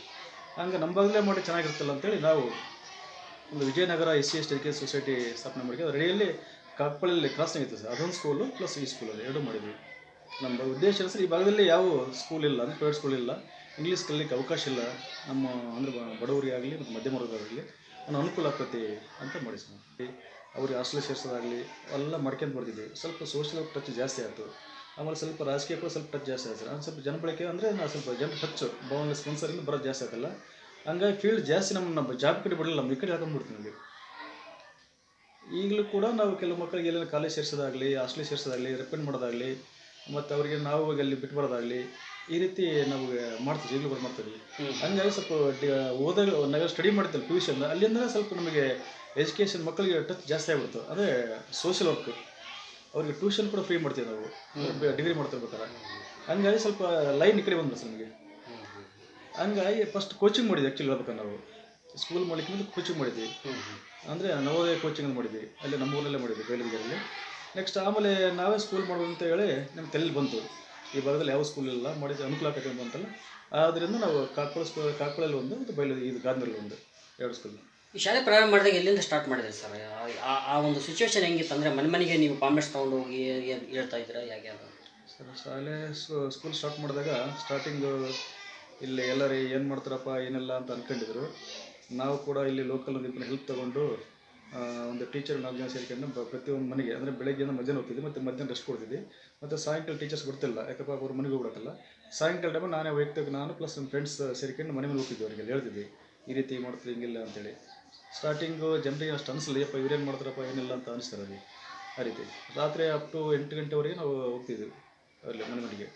[SPEAKER 6] ಹಂಗೆ ನಮ್ಮ ಭಾಗದಲ್ಲೇ ಮಾಡಿ ಚೆನ್ನಾಗಿರುತ್ತಲ್ಲ ಅಂತೇಳಿ ನಾವು ಒಂದು Vijayanagara S C S T society ಸ್ಥಾಪನೆ ಮಾಡಿ ಅದು ಕಾಕ್ಪಳ್ಳಿಯಲ್ಲಿ ಕ್ರಾಸ್ನಾಗ ಇತ್ತು ಸರ್. ಅದೊಂದು ಸ್ಕೂಲು ಪ್ಲಸ್ ಈ ಸ್ಕೂಲಲ್ಲಿ ಎರಡು ಮಾಡಿದ್ವಿ. ನಮ್ಮ ಉದ್ದೇಶ ಸರ್, ಈ ಭಾಗದಲ್ಲಿ ಯಾವ ಸ್ಕೂಲ್ ಇಲ್ಲ ಅಂದರೆ ಪ್ರೈವೇಟ್ ಸ್ಕೂಲ್ ಇಲ್ಲ. ಇಂಗ್ಲೀಷ್ ಕಲಿಯಕ್ಕೆ ಅವಕಾಶ ಇಲ್ಲ. ನಮ್ಮ ಅಂದರೆ ಬಡವರಿಗೆ ಆಗಲಿ ಮತ್ತು ಮಧ್ಯಮ ವರ್ಗದವರಿಗೆ ಒಂದು ಅನುಕೂಲ ಆಗ್ತೈತಿ ಅಂತ ಮಾಡಿ ಸರ್. ಅವ್ರಿಗೆ ಹಾಸ್ಟೆಲ್ ಸೇರಿಸೋದಾಗಲಿ ಎಲ್ಲ ಮಾಡ್ಕೊಂಡು ಬರ್ತಿದ್ವಿ. ಸ್ವಲ್ಪ ಸೋಷಿಯಲ್ ಟಚ್ ಜಾಸ್ತಿ ಆಯಿತು. ಆಮೇಲೆ ಸ್ವಲ್ಪ ರಾಜಕೀಯ ಕೂಡ ಸ್ವಲ್ಪ ಟಚ್ ಜಾಸ್ತಿ ಆಯ್ತು ಸರ್. ಸ್ವಲ್ಪ ಜನಬಳಕೆ ಅಂದರೆ ನಾವು ಸ್ವಲ್ಪ ಜನ ಟಚ್ ಬೌಂಡ್ ಸ್ಪಾನ್ಸರಿಂದ ಬರೋದು ಜಾಸ್ತಿ ಆಯ್ತಲ್ಲ. ಹಂಗಾಗಿ ಫೀಲ್ಡ್ ಜಾಸ್ತಿ ನಮ್ಮ ಜಾಬ್ ಕಡೆ ಬಿಡಲಿಲ್ಲ ನಮ್ಮ ಈ ಕಡೆ ಹಾಕೊಂಡ್ಬಿಡ್ತೀವಿ ನಮಗೆ. ಈಗಲೂ ಕೂಡ ನಾವು ಕೆಲವು ಮಕ್ಕಳಿಗೆ ಎಲ್ಲ ಕಾಲೇಜ್ ಸೇರಿಸೋದಾಗಲಿ ಹಾಸ್ಟೆಲ್ ಸೇರಿಸೋದಾಗಲಿ ರೆಪೆಂಡ್ ಮಾಡೋದಾಗಲಿ ಮತ್ತು ಅವರಿಗೆ ನಾವು ಹೋಗಿ ಅಲ್ಲಿ ಬಿಟ್ಟು ಬರೋದಾಗಲಿ ಈ ರೀತಿ ನಾವು ಮಾಡ್ತೀವಿ ಈಗಲೂ ಕೂಡ ಮಾಡ್ತೀವಿ ಹಂಗಾಗಿ ಸ್ವಲ್ಪ ಡಿ ಓದಾಗ ನಾವೆಲ್ಲ ಸ್ಟಡಿ ಮಾಡ್ತೀವಿ ಪಿ ಯು ಸಿಯಿಂದ ಅಲ್ಲಿಂದ ಸ್ವಲ್ಪ ನಮಗೆ ಎಜುಕೇಷನ್ ಮಕ್ಕಳಿಗೆ ಟಚ್ ಜಾಸ್ತಿ ಆಗ್ಬಿಡ್ತು. ಅದೇ ಸೋಷಿಯಲ್ ವರ್ಕ್ ಅವ್ರಿಗೆ ಟ್ಯೂಷನ್ ಕೂಡ ಫ್ರೀ ಮಾಡ್ತೀವಿ ನಾವು. ಡಿಗ್ರಿ ಮಾಡ್ತಿರ್ಬೇಕಾರೆ ಹಂಗಾಗಿ ಸ್ವಲ್ಪ ಲೈನ್ ಈ ಕಡೆ ಬಂದ್ರು ಸರ್ ನಮಗೆ ಹಂಗಾಗಿ ಫಸ್ಟ್ ಕೋಚಿಂಗ್ ಮಾಡಿದ್ವಿ ಆ್ಯಕ್ಚುಲಿ ಹೇಳ್ಬೇಕಂದ್ರೆ ನಾವು. ಸ್ಕೂಲ್ ಮಾಡ್ಲಿಕ್ಕೆ ಮುಂದೆ ಕೋಚಿಂಗ್ ಮಾಡಿದ್ವಿ ಅಂದರೆ ನವೋದಯ ಕೋಚಿಂಗ್ ಮಾಡಿದ್ವಿ. ಅಲ್ಲಿ ನಮ್ಮೂರಲ್ಲೇ ಮಾಡಿದ್ವಿ ಬೇಲೂರಿಗೆರಲ್ಲಿ ನೆಕ್ಸ್ಟ್ ಆಮೇಲೆ ನಾವೇ ಸ್ಕೂಲ್ ಮಾಡೋದು ಅಂತ ಹೇಳಿ ನಮ್ಮ ತಲೆಯಲ್ಲಿ ಬಂತು. ಈ ಭಾಗದಲ್ಲಿ ಯಾವ ಸ್ಕೂಲ್ ಇಲ್ಲ ಮಾಡಿದ ಅನುಕೂಲ ಆಗ್ತದೆ ಅಂತ ಅಂತಲ್ಲ. ಆದ್ದರಿಂದ ನಾವು ಕಾರ್ಕಳ ಸ್ಕೂಲ್ ಕಾರ್ಕಳಲ್ಲಿ ಒಂದು ಮತ್ತು ಬಯಲು ಇದು ಗಾಂಧಿಯಲ್ಲಿ ಒಂದು ಎರಡು ಸ್ಕೂಲ್
[SPEAKER 3] ಈ ಶಾಲೆ ಪ್ರಾರಂಭ ಮಾಡಿದಾಗ ಎಲ್ಲಿಂದ ಸ್ಟಾರ್ಟ್ ಮಾಡಿದ್ರಿ ಸರ್? ಆ ಒಂದು ಸಿಚುವೇಶನ್ ಹೆಂಗಿತ್ತು ಅಂದರೆ ಮನೆ ಮನೆಗೆ ನೀವು ಪಾಂಪ್ಲೆಟ್ಸ್ ತೊಗೊಂಡು ಹೋಗಿ ಏನ್- ಹೇಳ್ತಾ ಇದ್ದೀರಾ ಹೇಗೆ ಅದು
[SPEAKER 6] ಸರ್ ಶಾಲೆ ಸ್ಕೂಲ್ ಸ್ಟಾರ್ಟ್ ಮಾಡಿದಾಗ ಸ್ಟಾರ್ಟಿಂಗು ಇಲ್ಲಿ ಎಲ್ಲರೂ ಏನು ಮಾಡ್ತಾರಪ್ಪ ಏನಿಲ್ಲ ಅಂತ ಅಂದ್ಕೊಂಡಿದ್ರು ನಾವು ಕೂಡ ಇಲ್ಲಿ ಲೋಕಲ್ ಒಂದು ಹೆಲ್ಪ್ ತಗೊಂಡು ಒಂದು ಟೀಚರ್ ನಾಲ್ಕು ಜನ ಸೇರಿಕೊಂಡು ಪ್ರತಿಯೊಂದು ಮನೆಗೆ, ಅಂದರೆ ಬೆಳಗ್ಗೆಯಿಂದ ಮಧ್ಯಾಹ್ನ ಹೋಗ್ತಿದ್ವಿ, ಮತ್ತು ಮಧ್ಯಾಹ್ನ ರೆಸ್ಟ್ ಕೊಡ್ತಿದ್ವಿ. ಮತ್ತು ಸಾಯಂಕಾಲ ಟೀಚರ್ಸ್ ಗೊತ್ತಿಲ್ಲ ಯಾಕಪ್ಪ ಅವ್ರ ಮನೆಗೆ ಹೋಗ್ಬಿಡಕ್ಕಲ್ಲ ಸಾಯಂಕಾಲ ಟೈಮ್ ನಾನೇ ವೈಯಕ್ತಿಕ, ನಾನು ಪ್ಲಸ್ ನಮ್ಮ ಫ್ರೆಂಡ್ಸ್ ಸೇರಿಕೊಂಡು ಮನೆ ಮೇಲೆ ಹೋಗ್ತಿದ್ವಿ ಅವರಿಗೆ, ಹೇಳ್ತಿದ್ವಿ. ಈ ರೀತಿ ಮಾಡ್ತೀವಿ ಹಿಂಗಿಲ್ಲ ಅಂತೇಳಿ. ಸ್ಟಾರ್ಟಿಂಗು ಜನರಿಗೆ ಅಷ್ಟು ಅನಿಸಲಿ ಯಪ್ಪ ಇವ್ರೇನು ಮಾಡ್ತಾರಪ್ಪ, ಏನಿಲ್ಲ ಅಂತ ಅನಿಸ್ತಾರೆ ಅವ್ರಿಗೆ. ಆ ರೀತಿ. ರಾತ್ರಿ ಅಪ್ ಟು ಎಂಟು ಗಂಟೆವರೆಗೆ ನಾವು ಹೋಗ್ತಿದ್ವಿ, ಅಲ್ಲಿ ಮನೆ ಮನೆಗೆ.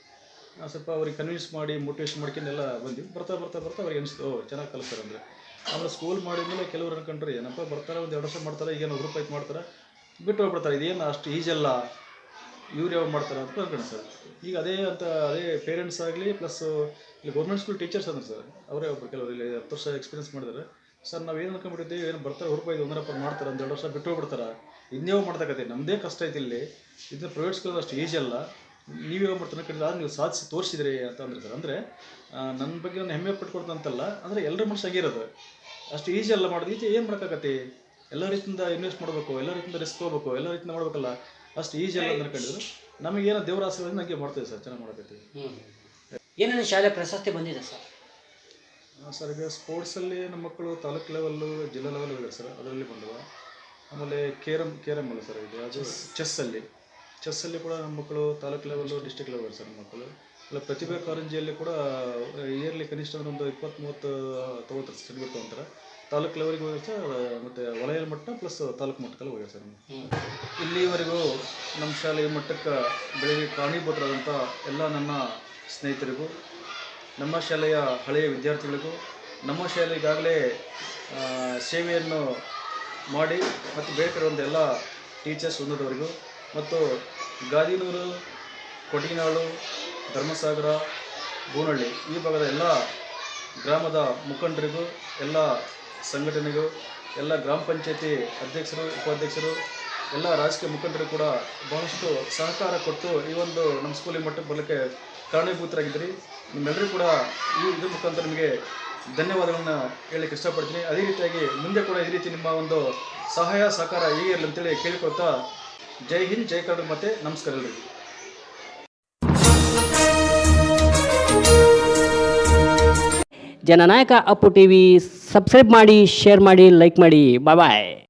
[SPEAKER 6] ಸ್ವಲ್ಪ ಅವ್ರಿಗೆ ಕನ್ವಿನ್ಸ್ ಮಾಡಿ ಮೋಟಿವೇಶನ್ ಮಾಡ್ಕೊಂಡೆಲ್ಲ ಬಂದ್ವಿ. ಬರ್ತಾ ಬರ್ತಾ ಬರ್ತಾ ಅವ್ರಿಗೆ ಅನಿಸ್ತು, ಓ, ಚೆನ್ನಾಗಿ ಕಲಿಸ್ತಾರೆ ಅಂದರೆ. ಆಮೇಲೆ ಸ್ಕೂಲ್ ಮಾಡಿದ್ಮೇಲೆ ಕೆಲವ್ರು ಅನ್ಕೊಂಡ್ರೆ, ಏನಪ್ಪ ಬರ್ತಾರೆ, ಒಂದು ಎರಡು ವರ್ಷ ಮಾಡ್ತಾರೆ ಈಗೇನು ಗ್ರೂಪ್ ಆಯ್ತು ಮಾಡ್ತಾರೆ, ಬಿಟ್ಟು ಹೋಗ್ಬಿಡ್ತಾರೆ. ಇದೇನು ಅಷ್ಟು ಈಜಲ್ಲ ಇವ್ರು ಯಾವಾಗ ಮಾಡ್ತಾರೆ ಅಂತ ಅನ್ಕೊಂಡು ಸರ್. ಈಗ ಅದೇ ಅಂತ, ಅದೇ ಪೇರೆಂಟ್ಸ್ ಆಗಲಿ ಪ್ಲಸ್ ಇಲ್ಲಿ ಗೌರ್ಮೆಂಟ್ ಸ್ಕೂಲ್ ಟೀಚರ್ಸ್ ಅಂದ್ರೆ ಸರ್. ಅವರೇ ಒಬ್ಬರು ಕೆಲವರು ಇಲ್ಲಿ ಹತ್ತು ವರ್ಷ ಎಕ್ಸ್ಪೀರಿಯನ್ಸ್ ಮಾಡಿದ್ದಾರೆ ಸರ್, ನಾವು ಏನು ಅನ್ಕೊಂಡ್ಬಿಟ್ಟಿದ್ದೀವಿ, ಏನು ಬರ್ತಾರೆ ಹುರುಪ ಇದು ಒಂದರಪ್ಪ ಮಾಡ್ತಾರೆ, ಒಂದು ಎರಡು ವರ್ಷ ಬಿಟ್ಟು ಹೋಗ್ಬಿಡ್ತಾರೆ? ಇನ್ನೇವು ಮಾಡ್ತಕ್ಕತ್ತೆ ನಮ್ಮದೇ ಕಷ್ಟ ಐತಿ ಇಲ್ಲಿ. ಇದನ್ನ ಪ್ರೈವೇಟ್ ಸ್ಕೂಲ್ ಅಷ್ಟು ಈಜಿ ಅಲ್ಲ. ನೀವು ಮಾಡ್ತಾರೆ ಆದ್ರೆ ನೀವು ಸಾಧಿಸಿ ತೋರಿಸಿದ್ರಿ ಅಂತ ಅಂದ್ರೆ ಸರ್ ಅಂದರೆ ನನ್ನ ಬಗ್ಗೆ ನಾನು ಹೆಮ್ಮೆ ಪಟ್ಕೊಡ್ತಂತಲ್ಲ ಅಂದರೆ ಎಲ್ಲರ ಮನಸ್ಸು ಆಗಿರೋದು ಅಷ್ಟು ಈಜಿ ಅಲ್ಲ ಮಾಡೋದು. ಈಜಿ ಏನು ಮಾಡೋಕ್ಕಾಗತ್ತೆ? ಎಲ್ಲ ರೀತಿಯಿಂದ ಇನ್ವೆಸ್ಟ್ ಮಾಡಬೇಕು ಎಲ್ಲ ರೀತಿಯಿಂದ ರಿಸ್ಕ್ ಹೋಗ್ಬೇಕು ಎಲ್ಲ ರೀತಿಯಿಂದ ಮಾಡಬೇಕಲ್ಲ. ಅಷ್ಟು ಈಜಿ ಅಲ್ಲ ಅಂದ್ಕೊಂಡಿದ್ರು ನಮಗೇನೋ ದೇವರ ಆಶೀರ್ವಾದ ನನಗೆ ಮಾಡ್ತೇವೆ ಸರ್ ಚೆನ್ನಾಗಿ ಮಾಡಕತ್ತೀವಿ.
[SPEAKER 3] ಏನೇನು ಶಾಲೆ ಪ್ರಶಸ್ತಿ ಬಂದಿದೆ ಸರ್?
[SPEAKER 6] ಸರ್ ಈಗ ಸ್ಪೋರ್ಟ್ಸಲ್ಲಿ ನಮ್ಮ ಮಕ್ಕಳು ತಾಲೂಕು ಲೆವೆಲ್ಲು ಜಿಲ್ಲಾ ಲೆವೆಲ್ ಇದೆ ಸರ್ ಅದರಲ್ಲಿ ಬಂದವು. ಆಮೇಲೆ ಕೇರಮ್ ಕೇರಮ್ ಅಲ್ಲ ಸರ್ ಇದು ಅದು ಚೆಸ್ಸಲ್ಲಿ ಚೆಸ್ಸಲ್ಲಿ ಕೂಡ ನಮ್ಮ ಮಕ್ಕಳು taluk level district level sir ನಮ್ಮ ಮಕ್ಕಳು. ಪ್ರತಿಭೆ ಪ್ರತಿಭಾ ಕಾರಂಜಿಯಲ್ಲಿ ಕೂಡ ಇಯರ್ಲಿ ಕನಿಷ್ಠ ಅಂದ್ರೆ ಒಂದು ಇಪ್ಪತ್ತು ಮೂವತ್ತು ತೊಗೋತಾರೆ ಸರ್ಟಿಫಿಕೇಟ್ ತೊಗೊಂತಾರೆ ತಾಲೂಕು ಲೆವೆಲ್ಗೆ ಹೋಗಿದೆ ಸರ್ ಮತ್ತು ವಲಯ ಮಟ್ಟ ಪ್ಲಸ್ ತಾಲೂಕು ಮಟ್ಟದಲ್ಲಿ ಹೋಗಿದೆ ಸರ್ ಇಲ್ಲಿವರೆಗೂ ನಮ್ಮ ಶಾಲೆಯ ಮಟ್ಟಕ್ಕೆ ಬೆಳಗ್ಗೆ ಕಾರಣೀಭೂತರಾದಂಥ ಎಲ್ಲ ನನ್ನ ಸ್ನೇಹಿತರಿಗೂ ನಮ್ಮ ಶಾಲೆಯ ಹಳೆಯ ವಿದ್ಯಾರ್ಥಿಗಳಿಗೂ ನಮ್ಮ ಶಾಲೆಗಾಗಲೇ ಸೇವೆಯನ್ನು ಮಾಡಿ ಮತ್ತು ಕಡೆ ಎಲ್ಲ ಟೀಚರ್ಸ್ ವೃಂದದವರಿಗೂ ಮತ್ತು ಗಾದಿನೂರು ಕೊಟ್ಟಿನಾಳು ಧರ್ಮಸಾಗರ ಗೋನಹಳ್ಳಿ ಈ ಭಾಗದ ಎಲ್ಲ ಗ್ರಾಮದ ಮುಖಂಡರಿಗೂ, ಎಲ್ಲ ಸಂಘಟನೆಗೂ, ಎಲ್ಲ ಗ್ರಾಮ ಪಂಚಾಯತಿ ಅಧ್ಯಕ್ಷರು, ಉಪಾಧ್ಯಕ್ಷರು, ಎಲ್ಲ ರಾಜಕೀಯ ಮುಖಂಡರು ಕೂಡ ಬಹಳಷ್ಟು ಸಹಕಾರ ಕೊಟ್ಟು ಈ ಒಂದು ನಮ್ಮ ಸ್ಕೂಲಿಗೆ ಮಟ್ಟಕ್ಕೆ ಬರಲಿಕ್ಕೆ ಕಾರಣೀಭೂತರಾಗಿದ್ದೀರಿ. ನಿಮ್ಮೆಲ್ಲರೂ ಕೂಡ ಈ ಇದ್ರ ಮುಖಾಂತರ ನಿಮಗೆ ಧನ್ಯವಾದಗಳನ್ನು ಹೇಳಲಿಕ್ಕೆ ಇಷ್ಟಪಡ್ತೀನಿ. ಅದೇ ರೀತಿಯಾಗಿ ಮುಂದೆ ಕೂಡ ಈ ರೀತಿ ನಿಮ್ಮ ಒಂದು ಸಹಾಯ, ಸಹಕಾರ ಹೀಗೆ ಇರಲಿ ಅಂತೇಳಿ ಕೇಳಿಕೊಳ್ತಾ ಜೈ ಹಿಂದ್, ಜೈ ಕರ್ನಾಟಕ ಮತ್ತೆ ನಮಸ್ಕಾರ ಎಲ್ಲರಿಗೂ
[SPEAKER 3] Jananayaka Appu T V subscribe ಮಾಡಿ ಶೇರ್ ಮಾಡಿ ಲೈಕ್ ಮಾಡಿ. Bye bye